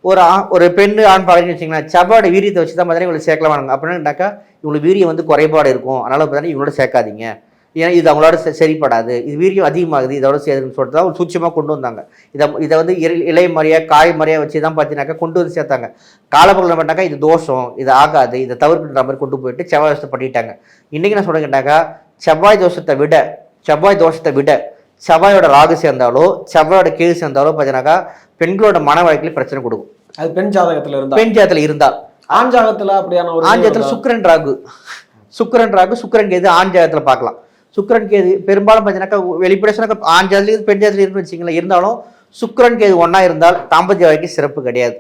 ஒரு ஆ ஒரு பெண்ணு ஆண் பாருன்னு வச்சிங்கன்னா செவ்வாயோட வீரியத்தை வச்சு தான் பார்த்தீங்கன்னா இவங்களை சேர்க்கலாமாங்க அப்படின்னாக்கா இவங்களுக்கு வீரியம் வந்து குறைபாடு இருக்கும். அதனால் பார்த்தீங்கன்னா இவங்களோட சேர்க்காதீங்க. ஏன்னா இது அவங்களோட சரிப்படாது. இது வீரியம் அதிகமாகுது இதோட சேருன்னு சொல்லிட்டு தான் ஒரு சூட்சமாக கொண்டு வந்தாங்க. இதை இதை வந்து இலை- மறையா காய் மறையா வச்சு தான் பார்த்தீங்கன்னாக்கா கொண்டு வந்து சேர்த்தாங்க. காலப்பொருள் பண்ணாக்கா இது தோஷம் இது ஆகாது இதை தவிர்க்கின்ற மாதிரி கொண்டு போயிட்டு செவ்வாய் தோஷத்தை பண்ணிட்டாங்க. இன்றைக்கி நான் சொல்கிறேன் கேட்டாக்கா செவ்வாய் தோஷத்தை விட செவ்வாய் தோஷத்தை விட செவ்வாயோட ராகு சேர்ந்தாலோ செவ்வாயோட கேது சேர்ந்தாலோ பார்த்தீங்கன்னாக்கா பெண்களோட மன வாழ்க்கையில் பிரச்சனை கொடுக்கும். அது பெண் ஜாதகத்துல இருந்தா? பெண் ஜாதத்தில் இருந்தால். ஆண் ஜாதகத்துல அப்படியான ஒரு ஆண் ஜாதத்தில் சுக்கிரன் ராகு. சுக்கிரன் ராகு சுக்கிரன் கேது ஆண் ஜாதத்தில் பார்க்கலாம். சுக்கிரன் கேது பெரும்பாலும் பார்த்தீங்கன்னாக்கா வெளிப்படையா சொன்னாக்கா ஆண் ஜாதத்துலேயும் பெண் ஜாதத்தில் இருந்து வச்சிங்களேன் இருந்தாலும் சுக்கிரன் கேது ஒன்றா இருந்தால் தாம்பத்திய வாழ்க்கை சிறப்பு கிடையாது.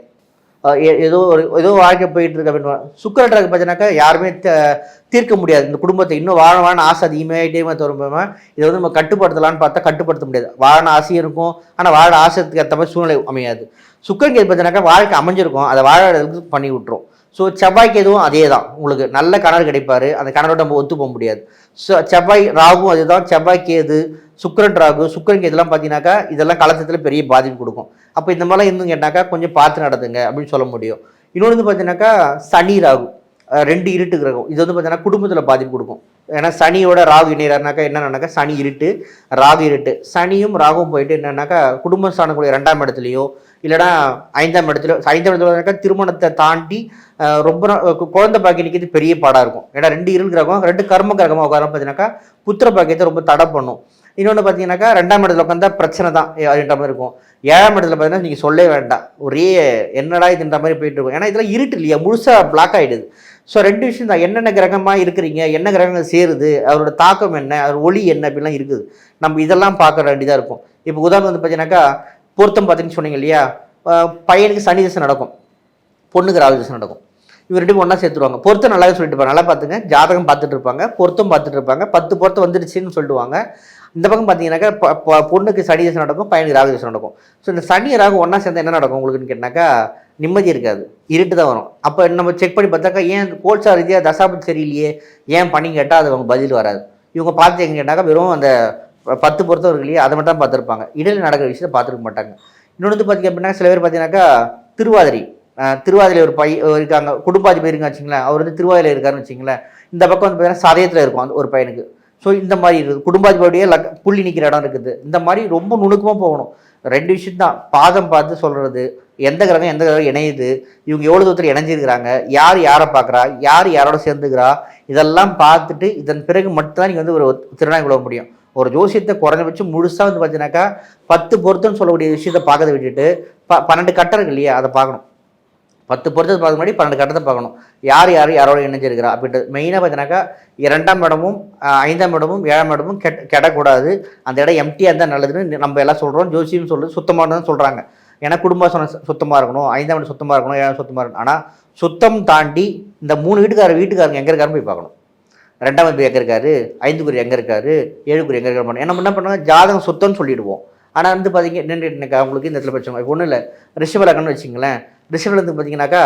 ஏதோ ஒரு ஏதோ வாழ்க்கை போயிட்டு இருக்கு அப்படின்னு சுக்கிரன் ராகு பார்த்தீங்கன்னாக்கா யாருமே தீர்க்க முடியாது. இந்த குடும்பத்தை இன்னும் வாழ வாழ ஆசை அதிகமாகிட்டே தரும்போது இதை வந்து நம்ம கட்டுப்படுத்தலாம்னு பார்த்தா கட்டுப்படுத்த முடியாது. வாழ ஆசையும் இருக்கும். ஆனால் வாழ ஆசைக்கு ஏற்ற மாதிரி சூழ்நிலை அமையாது. சுக்கிரன் கேது பார்த்தீங்கன்னாக்கா வாழ்க்கை அமைஞ்சிருக்கும். அதை வாழறதுக்கு பண்ணி விட்டுரும். ஸோ செவ்வாய்க்கு எதுவும் அதே தான் உங்களுக்கு நல்ல கணவர் கிடைப்பாரு. அந்த கணவரோட நம்ம ஒத்து போக முடியாது. ஸோ செவ்வாய் ராகும் அதுதான். செவ்வாய் கேது சுக்கரன் ராகு. சுக்கரன் கேதுலாம் பார்த்தீங்கன்னாக்கா இதெல்லாம் கலத்தத்தில் பெரிய பாதிப்பு கொடுக்கும். அப்போ இந்த மாதிரிலாம் இருந்து கேட்டாக்கா கொஞ்சம் பார்த்து நடத்துங்க அப்படின்னு சொல்ல முடியும். இன்னொன்று வந்து பார்த்தீங்கன்னாக்கா சனி ராகு. ரெண்டு இருட்டு கிரகம். இது வந்து பார்த்தீங்கன்னா குடும்பத்தில் பாதிப்பு கொடுக்கும். ஏன்னா சனியோட ராகு இணையறாருனாக்கா என்னன்னாக்கா சனி இருட்டு ராகு இருட்டு. சனியும் ராகும் போயிட்டு என்னன்னாக்கா குடும்பம் சாணக்கூடிய ரெண்டாம் இடத்துலையோ இல்லைனா ஐந்தாம் இடத்துல ஐந்தாம் இடத்துலனாக்கா திருமணத்தை தாண்டி ரொம்ப குழந்தை பாக்கியம் நிற்கிறது பெரிய பாடாக இருக்கும். ஏன்னா ரெண்டு இருள் கிரகம் ரெண்டு கர்ம கிரகமாக உட்காரம் பார்த்தீங்கன்னாக்கா புத்திர பாக்கியத்தை ரொம்ப தடை பண்ணும். இன்னொன்று பார்த்தீங்கன்னாக்கா ரெண்டாம் இடத்துல உட்காந்தா பிரச்சனை தான் அப்படின்ற மாதிரி இருக்கும். ஏழாம் இடத்துல பார்த்தீங்கன்னா நீங்கள் சொல்லவே வேண்டாம். ஒரே என்னடா இதுன்ற மாதிரி போயிட்டு இருக்கும். ஏன்னா இதெல்லாம் இருட்டு இல்லையா? முழுசாக பிளாக் ஆகிடுது ஸோ ரெண்டு விஷயம் தான். என்னென்ன கிரகமாக இருக்கிறீங்க? என்ன கிரகங்கள் சேருது? அவரோட தாக்கம் என்ன? அவர் ஒளி என்ன? அப்படிலாம் இருக்குது. நம்ம இதெல்லாம் பார்க்க வேண்டியதாக இருக்கும். இப்போ உதாரணம் வந்து பார்த்தீங்கன்னாக்கா பொருத்தம் பார்த்தீங்கன்னு சொன்னீங்க இல்லையா? பையனுக்கு சனி தசை நடக்கும். பொண்ணுக்கு ராகு தசை நடக்கும். இவர் ரெண்டு ஒன்றா சேர்த்துருவாங்க. பொருத்தம் நல்லாவே சொல்லிட்டு இருப்பாங்க. நல்லா பார்த்துங்க. ஜாதகம் பார்த்துட்டு இருப்பாங்க. பொருத்தம் பார்த்துட்டு இருப்பாங்க. பத்து பொருத்தம் வந்துடுச்சுன்னு சொல்லிடுவாங்க. இந்த பக்கம் பார்த்தீங்கன்னாக்கா ப- ப- பொண்ணுக்கு சனி தசை நடக்கும். பையனுக்கு ராகு தசை நடக்கும். ஸோ இந்த சனி ராகு ஒன்றா சேர்ந்தால் என்ன நடக்கும்? உங்களுக்குன்னு கேட்டாக்கா நிம்மதி இருக்காது. இருட்டு தான் வரும். அப்போ நம்ம செக் பண்ணி பார்த்தாக்கா ஏன் கோல்சா ரீதியாக தசாபதி சரியில்லையே ஏன் பண்ணி கேட்டால் அது அவங்க பதில் வராது. இவங்க பார்த்து எங்க கேட்டாக்கா வெறும் அந்த பத்து பொறுத்தவரை அதை மட்டும் தான் பார்த்துருப்பாங்க. இடையில நடக்கிற விஷயத்தை பார்த்துருக்க மாட்டாங்க. இன்னொன்று வந்து பார்த்தீங்க அப்படின்னா சில பேர் பார்த்தீங்கன்னாக்கா திருவாதிரை திருவாதிரை ஒரு பை இருக்காங்க குடும்பாதிபதி இருக்காங்க வச்சுங்களேன் அவர் வந்து திருவாதிரை இருக்காருன்னு வச்சுங்களேன் இந்த பக்கம் வந்து பார்த்தீங்கன்னா சதயத்தில் இருக்கும் அந்த ஒரு பையனுக்கு. ஸோ இந்த மாதிரி இருக்குது குடும்பாதிபதியோடைய லக் புள்ளி நிற்கிற இடம் இருக்குது. இந்த மாதிரி ரொம்ப நுணுக்கமாக போகணும். ரெண்டு விஷயம் தான் பாதம் பார்த்து சொல்கிறது எந்த கிரகம் எந்த கிரகம் இணையுது இவங்க எவ்வளோ தூரத்தில் இணைஞ்சிருக்கிறாங்க யார் யாரை பார்க்குறா யார் யாரோட சேர்ந்துக்கிறா இதெல்லாம் பார்த்துட்டு இதன் பிறகு மட்டும்தான் நீங்கள் வந்து ஒரு திருநாய் விட முடியும். ஒரு ஜோசியத்தை குறைஞ்சபட்சம் முழுசாக வந்து பார்த்தீங்கன்னாக்கா பத்து பொருத்தம்னு சொல்லக்கூடிய விஷயத்தை பார்க்கறத விட்டுட்டு ப பன்னெண்டு கட்டம் இருக்கு இல்லையா அதை பார்க்கணும். பத்து பொருத்தத்தை பார்க்க முன்னாடி பன்னெண்டு கட்டத்தை பார்க்கணும். யார் யார் யாரோட இணைஞ்சிருக்கிறா அப்படின்றது மெயினாக பார்த்தீங்கன்னாக்கா இரண்டாம் இடமும் ஐந்தாம் இடமும் ஏழாம் இடமும் கெட் கெடக்கூடாது. அந்த இடம் எம்டியாக இருந்தால் நல்லதுன்னு நம்ம எல்லாம் சொல்கிறோம் ஜோசியம் சொல்லுது சுத்தமாக சொல்கிறாங்க ஏன்னா குடும்ப சுத்தமாக இருக்கணும் ஐந்தாம் இடம் சுத்தமாக இருக்கணும் ஏழாம் சுத்தமாக இருக்கணும். ஆனால் சுத்தம் தாண்டி இந்த மூணு வீட்டுக்கார வீட்டுக்காரங்க எங்கே இருக்காருன்னு போய் பார்க்கணும். ரெண்டாம் வீடு எங்கே இருக்காரு ஐந்து குறி எங்கே இருக்காரு ஏழு குறி எங்கே இருக்காரு என்ன என்ன பண்ணுவாங்க ஜாதகம் சுத்தம்னு சொல்லிடுவோம். ஆனால் வந்து பார்த்தீங்க எனக்கு அவங்களுக்கு இந்த இடத்துல பிரச்சனை. இப்போ ஒன்றும் இல்லை. ரிஷப லக்னம்னு வச்சிங்களேன் ரிஷபலத்துக்கு பார்த்தீங்கன்னாக்கா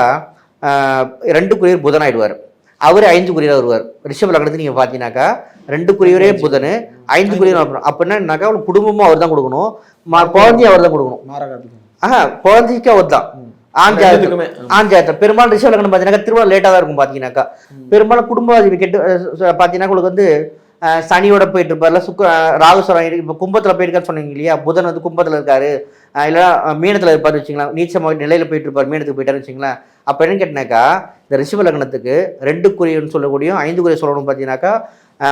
ஆஹ், ரெண்டு குறியர் புதன் ஆயிடுவார் அவர் ஐந்து குறியர் வருவார். ரிஷப லக்னத்துக்கு நீங்கள் பார்த்தீங்கன்னாக்கா ரெண்டு குறியரே புதன் ஐந்து குறியர் அப்போ என்னன்னாக்கா அவங்களுக்கு குடும்பமும் அவர் தான் கொடுக்கணும் குழந்தையும் அவர் தான் கொடுக்கணும் ஆஹா குழந்தைக்கு அவர் தான். ஆண் ஜாதகம் பெரும்பாலும் ரிஷப லக்னம் பார்த்தீங்கன்னா திருமணம் லேட்டாக தான் இருக்கும் பார்த்தீங்கன்னாக்கா. பெரும்பாலும் குடும்ப கெட்டு பார்த்தீங்கன்னா உங்களுக்கு வந்து சனியோட போயிட்டு இருப்பார்ல சுக்க ராகுஸ்வரம் இப்போ கும்பத்தில் போயிருக்கான்னு சொன்னீங்க இல்லையா? புதன் வந்து கும்பத்தில் இருக்காரு. அஹ், மீனத்தில் இருப்பாரு வச்சுங்களேன் நீச்சமாக நிலையில் போயிட்டு இருப்பார் மீனத்துக்கு போயிட்டாரு வச்சுங்களேன் அப்போ என்ன கேட்டினாக்கா இந்த ரிஷப லக்னத்துக்கு ரெண்டு குறியன்னு சொல்லக்கூடிய ஐந்து குறிய சொல்லணும் பார்த்தீங்கன்னாக்கா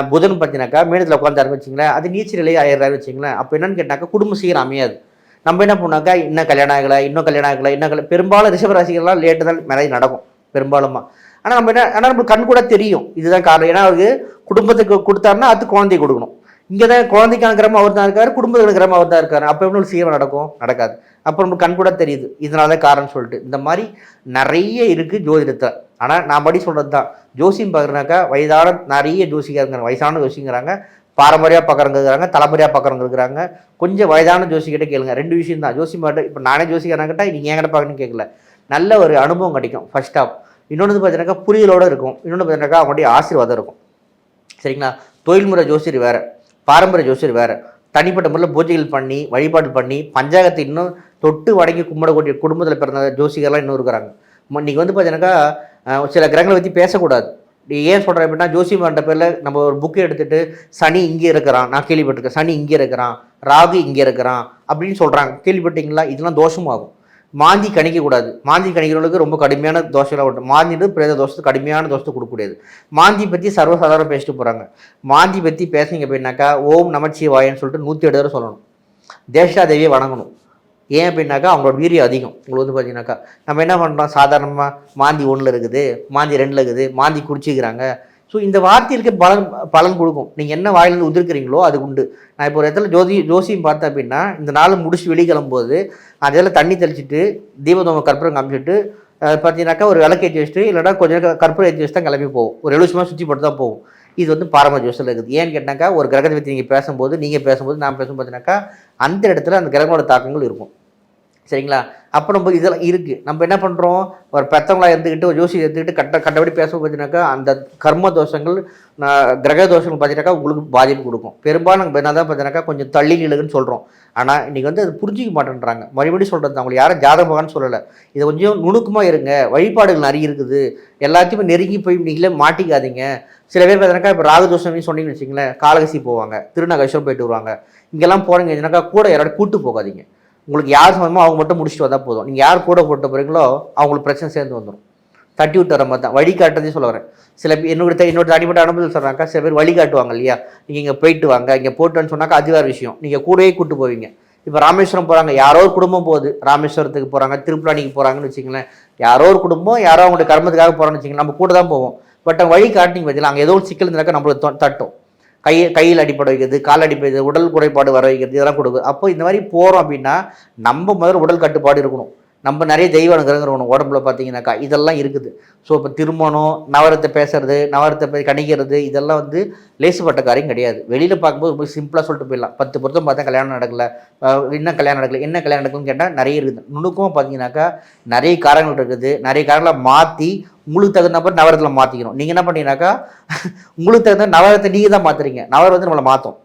புதன் பார்த்தீங்கன்னாக்கா மீனத்தில் உட்காந்தாரு வச்சுங்களேன் அது நீச்சல் நிலை ஆயிடுறாரு வச்சுங்களேன் அப்போ என்னன்னு கேட்டாக்கா குடும்பம் சீக்கிரம் அமையாது. நம்ம என்ன பண்ணாக்கா இன்னும் கல்யாணம் ஆகலை இன்னும் கல்யாணம் ஆகலை இன்னும் கல்யாணம் பெரும்பாலும் ரிஷபராசிகள்லாம் லேட்டு தான் மேரேஜ் நடக்கும் பெரும்பாலுமா. ஆனால் நம்ம என்ன ஆனால் நம்மளுக்கு கண் கூட தெரியும். இதுதான் காரணம். ஏன்னா அவருக்கு குடும்பத்துக்கு கொடுத்தாருன்னா அது குழந்தை கொடுக்கணும். இங்கே தான் குழந்தைக்கான கிரமம் அவர் தான் இருக்காரு குடும்பத்துக்கான கிரமம் அவர் தான் இருக்காரு. அப்போ எப்படி சீக்கிரம் நடக்கும்? நடக்காது. அப்போ நம்மளுக்கு கண் கூட தெரியுது. இதனால தான் காரணம் சொல்லிட்டு. இந்த மாதிரி நிறைய இருக்குது ஜோதிடத்தில். ஆனால் நான் படி சொல்கிறது தான் ஜோசியம் பார்க்குறனாக்கா வயதான நிறைய ஜோசிக்காருங்க வயசான ஜோசிங்கிறாங்க பாரம்பரியாக பார்க்குறவங்க இருக்கிறாங்க தலைமுறையாக பார்க்குறவங்க இருக்கிறாங்க. கொஞ்சம் வயதான ஜோசிக்கிட்ட கேளுங்க. ரெண்டு விஷயம் தான் ஜோசி மட்டும் இப்போ நானே ஜோசிக்காரங்கிட்ட நீங்கள் என்கிட்ட பார்க்கணும்னு கேட்கல நல்ல ஒரு அனுபவம் கிடைக்கும் ஃபர்ஸ்ட் ஆஃப் இன்னொன்று வந்து பார்த்தீங்கன்னாக்கா புரியலோடு இருக்கும். இன்னொன்று பார்த்தீங்கன்னாக்கா அவங்களுடைய ஆசீர்வாதம் இருக்கும். சரிங்களா? தொழில்முறை ஜோசியர் வேறு பாரம்பரிய ஜோசியர் வேறு. தனிப்பட்ட முறையில் பூஜைகள் பண்ணி வழிபாடு பண்ணி பஞ்சாங்கத்தை இன்னும் தொட்டு வடங்கி கும்பிடக்கூடிய குடும்பத்தில் பிறந்த ஜோசிகர்லாம் இன்னும் இருக்கிறாங்க. இன்றைக்கி வந்து பார்த்தீங்கன்னாக்கா சில கிரகங்களை பற்றி பேசக்கூடாது. ஏன் சொல்கிறேன் அப்படின்னா ஜோசியம்ன்ற பேரில் நம்ம ஒரு புக்கு எடுத்துட்டு சனி இங்கே இருக்கிறான் நான் கேள்விப்பட்டிருக்கேன். சனி இங்கே இருக்கிறான் ராகு இங்கே இருக்கிறான் அப்படின்னு சொல்கிறாங்க கேள்விப்பட்டீங்களா? இதெல்லாம் தோஷமாகும். மாந்தி கணிக்கக்கூடாது மாந்தி கணிக்கிறவங்களுக்கு ரொம்ப கடுமையான தோஷங்களாக உண்டு. மாந்தின்றது பிரேத தோஷத்துக்கு கடுமையான தோஷத்தை கொடுக்கக்கூடியது. மாந்தி பற்றி சர்வசாதாரணம் பேசிட்டு போகிறாங்க மாந்தி பற்றி பேசுனீங்க அப்படின்னாக்கா ஓம் நமச்சிவாயன்னு சொல்லிட்டு நூற்றி எட்டு தடவை சொல்லணும். தேஷா தேவியை வணங்கணும். ஏன் அப்படின்னாக்கா அவங்களோட வீரியம் அதிகம். உங்களுக்கு வந்து பார்த்தீங்கன்னாக்கா நம்ம என்ன பண்ணுறோம் சாதாரணமாக மாந்தி ஒன்றில் இருக்குது மாந்தி ரெண்டில் இருக்குது மாந்தி குடிச்சிக்கிறாங்க. ஸோ இந்த வார்த்தைகளுக்கு பலன் பலன் கொடுக்கும். நீங்கள் என்ன வாயிலிருந்து உதிர்க்கிறீங்களோ அது உண்டு. நான் இப்போ ஒரு இடத்துல ஜோதி ஜோசியம் பார்த்தேன் அப்படின்னா இந்த நாள் முடிச்சு வெளிக்கிளம்போது அந்த இடத்துல தண்ணி தெளிச்சிட்டு தீபதோம கற்பூரம் காமிச்சிட்டு பார்த்தீங்கன்னாக்கா ஒரு விளக்கு ஏற்றி வச்சுட்டு இல்லைனா கொஞ்சம் கற்பூரம் ஏற்றி வச்சு தான் கிளம்பி போகும் ஒரு எழுபது சுற்றி போட்டு தான் போகும் இது வந்து பாரம்பரிய ஜோசியில் இருக்குது. ஏன்னு கேட்டாக்கா ஒரு கிரகத்தை பற்றி நீங்கள் பேசும்போது நீங்கள் பேசும்போது நான் பேசும்போது பார்த்தீங்கன்னாக்கா அந்த இடத்துல அந்த கிரகங்களோட தாக்கங்கள் இருக்கும். சரிங்களா? அப்போ நம்ம இதெல்லாம் இருக்குது நம்ம என்ன பண்ணுறோம் ஒரு பெத்தவங்களாக இருந்துக்கிட்டு ஒரு ஜோசி எடுத்துக்கிட்டு கட்ட கட்டபடி பேச பார்த்தீங்கன்னாக்கா அந்த கர்ம தோஷங்கள் கிரக தோஷங்கள் பார்த்தீங்கன்னாக்கா உங்களுக்கு பாதிப்பு கொடுக்கும். பெரும்பாலும் நம்ம என்ன தான் பார்த்தீங்கன்னாக்கா கொஞ்சம் தள்ளி நிலுகுன்னு சொல்கிறோம் ஆனால் இன்றைக்கி வந்து அது புரிஞ்சிக்க மாட்டேன்றாங்க. மறுபடியும் சொல்கிறது தான் அவங்களை யாரும் ஜாதகமாகனு சொல்லலை. இது கொஞ்சம் நுணுக்கமாக இருங்க. வழிபாடுகள் நிறைய இருக்குது. எல்லாத்தையுமே நெருங்கி போய் நீங்களே மாட்டிக்காதீங்க. சில பேர் பார்த்தீங்கன்னாக்கா இப்போ ராகதோஷம்னு சொன்னீங்கன்னு வச்சிங்களேன் காலகசி போவாங்க. திருநகேஸ்வரம் போயிட்டு வருவாங்க. இங்கெல்லாம் போகிறீங்கன்னாக்கா கூட யாராவது கூட்டு போகாதீங்க. உங்களுக்கு யார் சம்மந்தமோ அவங்க மட்டும் முடிச்சுட்டு வந்தால் போதும். நீங்கள் யார் கூட போட்டு போகிறீங்களோ அவங்களுக்கு பிரச்சனை சேர்ந்து வந்துடும் தட்டி விட்டு வர மாதிரி தான். வழிகாட்டுறதே சொல்ல வரேன். சில பேர் என்னோட என்னோட தனிப்பட்ட அனுபவத்தில் சொல்கிறாக்கா சில பேர் வழிகாட்டுவாங்க இல்லையா? நீங்கள் இங்கே போயிட்டு வாங்க இங்கே போட்டுன்னு சொன்னாக்கா அது வேறு விஷயம். நீங்கள் கூடவே கூட்டு போவீங்க. இப்போ ராமேஸ்வரம் போகிறாங்க யாரோ ஒரு குடும்பம் போகுது. ராமேஸ்வரத்துக்கு போகிறாங்க திருப்பலானிக்கு போகிறாங்கன்னு வச்சுங்களேன் யாரோ ஒரு குடும்பம் யாரோ அவங்களுடைய கர்மத்துக்காக போகிறாங்கன்னு வச்சுங்களேன் நம்ம கூட தான் போவோம். பட் வழி காட்டினீங்க பார்த்தீங்களா அங்கே ஏதோ ஒரு சிக்கல் இருந்தாக்கா நம்மளுக்கு தட்டும். கை கையில் அடிப்பட வைக்கிறது கால் அடிப்பது உடல் குறைபாடு வர வைக்கிறது இதெல்லாம் கொடுக்குது அப்போ இந்த மாதிரி போகிறோம் அப்படின்னா நம்ம முதல்ல உடல் கட்டுப்பாடு இருக்கணும். நம்ம நிறைய தெய்வ அனுகிரகங்கிற உடம்புல பார்த்தீங்கன்னாக்கா. இதெல்லாம் இருக்குது. ஸோ இப்போ திருமணம் நவரத்தை பேசுறது நவரத்தை கணிக்கிறது இதெல்லாம் வந்து லேசுப்பட்ட காரியம் கிடையாது. வெளியில் பார்க்கும்போது ரொம்ப சிம்பிளாக சொல்லிட்டு போயிடலாம். பத்து பொருத்தம் பார்த்தா கல்யாணம் நடக்கல. என்ன இன்னும் கல்யாணம் நடக்கல. என்ன கல்யாணம் நடக்கும்னு கேட்டால் நிறைய இருக்குது. நுணுக்கமாக பார்த்தீங்கன்னாக்கா நிறைய காரணங்கள் இருக்குது. நிறைய காரணங்களை மாற்றி உங்களுக்கு தகுந்த மாதிரி நவரத்தில் மாற்றிக்கணும் நீங்கள் என்ன பண்ணீங்கன்னாக்கா உங்களுக்கு தகுந்த நவரத்தை நீங்கள் தான் மாற்றுறீங்க நவரம் வந்து நம்மளை மாற்றும்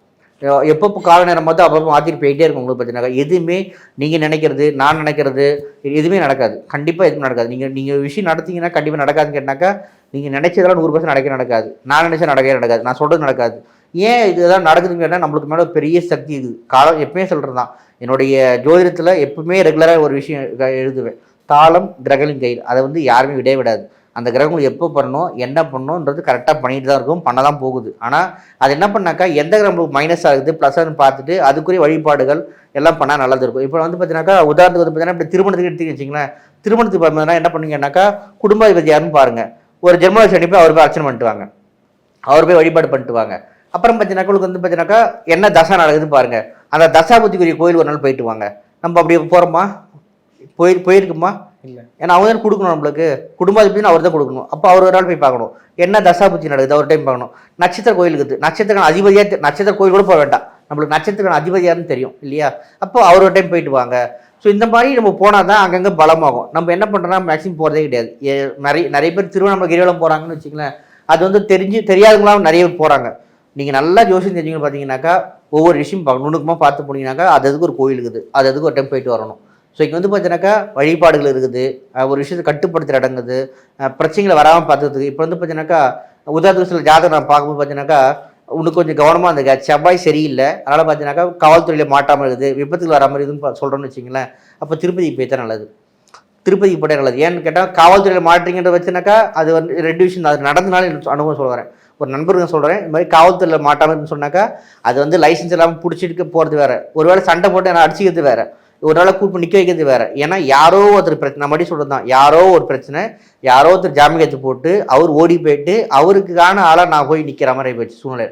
எப்பப்போ கால நேரம் பார்த்து அப்பப்போ மாற்றிட்டு போயிட்டே இருக்கும் உங்களுக்கு பார்த்தீங்கன்னாக்கா. எதுவுமே நீங்கள் நினைக்கிறது நான் நினைக்கிறது எதுவுமே நடக்காது. கண்டிப்பாக எதுவுமே நடக்காது. நீங்கள் நீங்கள் விஷயம் நடத்தீங்கன்னா கண்டிப்பாக நடக்காதுன்னு கேட்டாக்கா நீங்கள் நினைச்சதெல்லாம் நூறு பர்சன்ட் நடக்க நடக்காது. நான் நினைச்சா நடக்கவே நடக்காது. நான் சொல்கிறது நடக்காது. ஏன் இதெல்லாம் நடக்குதுன்னு கேட்டால் நம்மளுக்கு மேலே பெரிய சக்தி இது. காலம் எப்பவுமே சொல்கிறது தான். என்னுடைய ஜோதிடத்தில் எப்பவுமே ரெகுலராக ஒரு விஷயம் க- எழுதுவேன். தாளம் கிரகலின் கயிறு. அதை வந்து யாருமே விடவே விடாது அந்த கிரகங்கள் எப்போ பண்ணணும் என்ன பண்ணணுன்றது கரெக்டாக பண்ணிட்டு தான் இருக்கும் பண்ண தான் போகுது. ஆனால் அது என்ன பண்ணாக்கா எந்த கிரகங்களுக்கு மைனஸ் ஆகுது ப்ளஸ்ன்னு பார்த்துட்டு அதுக்குரிய வழிபாடுகள் எல்லாம் பண்ணால் நல்லது இருக்கும். இப்போ வந்து பார்த்தீங்கன்னாக்கா உதாரணத்துக்கு வந்து பார்த்தீங்கன்னா இப்போ திருமணத்துக்கு எடுத்துக்கிட்டு வச்சிங்களேன். திருமணத்துக்கு பார்த்தீங்கன்னா என்ன பண்ணுவீங்கன்னாக்கா குடும்பாதிபதி யாருன்னு பாருங்கள் ஒரு ஜென்மராசி அனுப்பி அவர் போய் அர்ச்சனை பண்ணிட்டு வாங்க அவர் போய் வழிபாடு பண்ணிட்டு வாங்க அப்புறம் பார்த்தீங்கன்னா உங்களுக்கு வந்து பார்த்தீங்கன்னாக்கா என்ன தசை நடக்குதுன்னு பாருங்கள் அந்த தசாபுத்திக்குரிய கோயில் ஒரு நாள் போயிட்டு வாங்க. நம்ம அப்படி போகிறோமா போய் போயிருக்குமா? ஏன்னா அவங்க தான் கொடுக்கணும் நம்மளுக்கு. குடும்பாதிபதினு அவர் தான் கொடுக்கணும். அப்போ அவர் ஒரு நாள் போய் பார்க்கணும். என்ன தசாபுத்தி நடக்குது ஒரு டைம் பார்க்கணும். நட்சத்திர கோயில் இருக்குது. நட்சத்திரம் அதிபதியாக நட்சத்திர கோயில் கூட போக வேண்டாம். நம்மளுக்கு நட்சத்திரம் அதிபதியாருன்னு தெரியும் இல்லையா? அப்போ அவர் ஒரு டைம் போயிட்டு வாங்க. ஸோ இந்த மாதிரி நம்ம போனால் தான் அங்கங்கே பலமாகும். நம்ம என்ன பண்ணுறோம்னா மேக்ஸிமம் போகிறதே கிடையாது. நிறைய நிறைய பேர் திருவண்ணாமலை கிரிவலம் போகிறாங்கன்னு வச்சுங்களேன் அது வந்து தெரிஞ்சு தெரியாதவங்களாம் நிறைய பேர் போகிறாங்க நீங்கள் நல்லா ஜோசியம் தெரிஞ்சுங்கன்னு பார்த்தீங்கன்னாக்கா ஒவ்வொரு விஷயம் பார்க்கணும். நுணுக்கமாக பார்த்து போனீங்கன்னாக்கா அது அதுக்கு ஒரு கோயில் இருக்குது. அது அதுக்கு ஒரு டைம் போயிட்டு வரணும். ஸோ இங்கே வந்து பார்த்தீங்கன்னாக்கா வழிபாடுகள் இருக்குது. ஒரு விஷயத்தை கட்டுப்படுத்துகிற அடங்குது பிரச்சனைகளை வராமல் பார்த்துக்கிறதுக்கு. இப்போ வந்து பார்த்தீங்கன்னாக்கா உதாரணத்துக்கு சில ஜாதகம் நான் பார்க்கும்போது பார்த்தீங்கன்னாக்கா உனக்கு கொஞ்சம் கவனமாக இருந்தது செவ்வாய் சரியில்லை. அதனால் பார்த்தீங்கன்னாக்கா காவல்துறையில் மாட்டாமல் இருக்குது. விபத்துக்கு வராமல் இருக்குதுன்னு பா- சொல்கிறோன்னு வச்சிங்களேன் அப்போ திருப்பதிக்கு போய்த்தான் நல்லது. திருப்பதிக்கு போட்டே நல்லது. ஏன்னு கேட்டால் காவல்துறையில் மாட்டுறீங்கன்ற வச்சுனாக்கா அது வந்து ரெண்டு விஷயம் அது நடந்தனால எனக்கு அனுபவம் சொல்கிறேன் ஒரு நண்பர்கள் சொல்கிறேன் இந்த மாதிரி காவல்துறையில் மாட்டாமல் சொன்னாக்கா அது வந்து லைசன்ஸ் இல்லாமல் பிடிச்சிட்டு போகிறது வேறு. ஒருவேளை சண்டை போட்டு நான் அடிச்சுக்கிறது வேறு. ஒரு நாளை கூப்பிட்டு நிற்க வைக்கிறது வேற. ஏன்னா யாரோ ஒருத்தர் பிரச்சனை நம்ம சொல்கிறது தான் யாரோ ஒரு பிரச்சனை யாரோ ஒருத்தர் ஜாமீன் கட்சி போட்டு அவர் ஓடி போயிட்டு அவருக்கான ஆளாக நான் போய் நிற்கிற மாதிரி போயிடுச்சு சூழ்நிலை.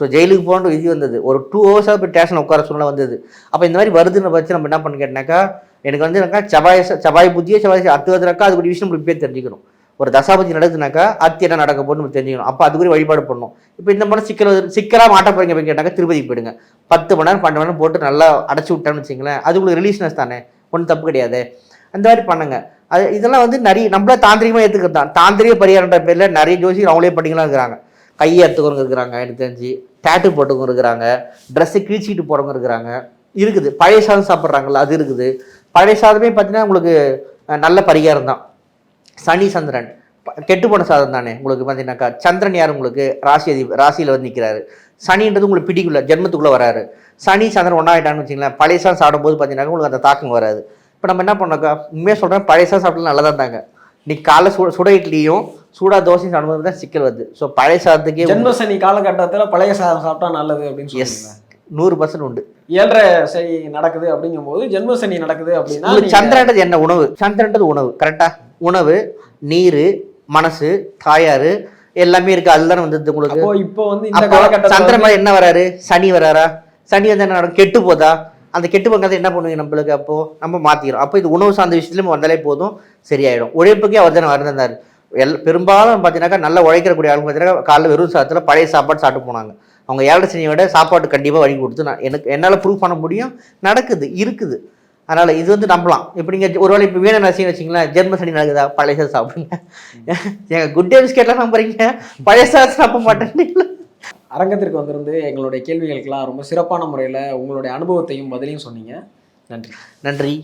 ஸோ ஜெயிலுக்கு போன்ற இது வந்தது. ஒரு டூ ஹவர்ஸாக போய் ஸ்டேஷன் உட்கார சூழ்நிலை வந்தது. அப்போ இந்த மாதிரி வருதுன்னு வச்சு நம்ம என்ன பண்ண கேட்டினாக்கா எனக்கு வந்து என்னக்கா செவ்வாய் ச- செவ்வாய் புத்தியே செவ்வாய் அது அதுக்குரிய விஷயம் நம்ம தெரிஞ்சுக்கணும். ஒரு தசாபதி நடக்குதுனாக்கா அத்தி என்ன நடக்க போகுதுன்னு நம்ம தெரிஞ்சுக்கணும். அப்போ அதுக்குரிய வழிபாடு பண்ணணும். இப்போ இந்த மாதிரி சிக்கல் சிக்கலாக மாட்ட போகிறீங்க அப்படின்னு கேட்டாக்கா திருப்பதிக்கு போயிடுங்க. பத்து மணி நேரம் பன்னெண்டு மணி நேரம் போட்டு நல்லா அடைச்சி விட்டேன்னு வச்சுங்களேன் அது உங்களுக்கு ரிலீஸ்னஸ் தானே? ஒன்றும் தப்பு கிடையாது. அந்த மாதிரி பண்ணுங்க. அது இதெல்லாம் வந்து நிறைய நம்மள தாந்திரிகமாக ஏற்றுக்கிறது தான். தாந்திரிக பரிகாரன்ற பேரில் நிறைய ஜோசியர் அவங்களே படிக்கலாம் இருக்கிறாங்க. கையை எடுத்துக்கிறவங்க இருக்கிறாங்க எனக்கு தெரிஞ்சு. டேட்டு போட்டுக்கவங்க இருக்கிறாங்க. ட்ரெஸ்ஸை கிழிச்சிட்டு போகிறவங்க இருக்கிறாங்க. இருக்குது. பழைய சாதம் சாப்பிட்றாங்கல்ல அது இருக்குது. பழைய சாதமே பார்த்தீங்கன்னா உங்களுக்கு நல்ல பரிகாரம் தான். சனி சந்திரன் கெட்டு போன சாதம் தானே உங்களுக்கு பார்த்தீங்கன்னாக்கா சந்திரன் யார் உங்களுக்கு? ராசி அதி ராசியில் வந்து நிற்கிறாரு சனின்றது உங்களுக்கு பிடிக்குள்ள ஜென்மத்துக்குள்ளே வராரு. சனி சந்திரன் ஒன்றாயிட்டான்னு வச்சுங்களேன் பழைய சாதம் சாப்பிடும்போது பார்த்தீங்கன்னா உங்களுக்கு அந்த தாக்கம் வராது. இப்போ நம்ம என்ன பண்ணோக்கா உண்மையாக சொல்கிறேன் பழைய சாதம் சாப்பிட்டா நல்லா தான் தாங்க நீ காலைல சுட சுட இட்லியும் சூடா தோசையும் சாப்பிடும்போது தான் சிக்கல் வருது. ஸோ பழைய சாதத்துக்கே ஜென்மசனி காலகட்டத்தில் பழைய சாதம் சாப்பிட்டா நல்லது அப்படின்னு எஸ் நூறு பர்சன்ட் உண்டு. ஏழரை சனி நடக்குது அப்படிங்கும்போது ஜென்மசனி நடக்குது அப்படின்னா சந்திரன்றது என்ன உணவு? சந்திரன்றது உணவு கரெக்டா உணவு நீர் மனசு தாயாரு எல்லாமே இருக்கு. அதுதானே வந்தது உங்களுக்கு? இப்போ வந்து இந்த அப்போ சந்திரன் என்ன வராரு? சனி வராரா? சனி வந்து என்ன நடக்கும்? கெட்டு போதா? அந்த கெட்டு போங்கிறத என்ன பண்ணுவீங்க நம்மளுக்கு? அப்போ நம்ம மாத்திக்கிறோம். அப்போ இது உணவு சார்ந்த விஷயத்துல நம்ம வந்தாலே போதும் சரியாயிடும். உழைப்புக்கே அவர் தானே வரந்தார் எல் பெரும்பாலும் பார்த்தீங்கன்னாக்கா நல்லா உழைக்கிறக்கூடிய ஆளுங்க பார்த்தீங்கன்னா காலைல வெறும் சாதத்தில் பழைய சாப்பாடு சாப்பிட்டு போனாங்க. அவங்க ஏழரை சனியை விட சாப்பாடு கண்டிப்பாக வழங்கி கொடுத்து நான் எனக்கு என்னால் ப்ரூவ் பண்ண முடியும். நடக்குது இருக்குது. அதனால் இது வந்து நம்பலாம். இப்போ நீங்கள் ஒருவேளை இப்போ வீண நரசிங்க வச்சிங்களேன் ஜென்ம சனி நடக்குதா? பழைய சாப்பிடுங்க. எங்கள் குட் டே பிஸ்கெட்லாம் நம்புறீங்க? பழைய சாதம் நம்ப மாட்டேன் அரங்கத்திற்கு வந்திருந்து எங்களுடைய கேள்விகளுக்கெல்லாம் ரொம்ப சிறப்பான முறையில் உங்களுடைய அனுபவத்தையும் பதிலையும் சொன்னீங்க. நன்றி. நன்றி.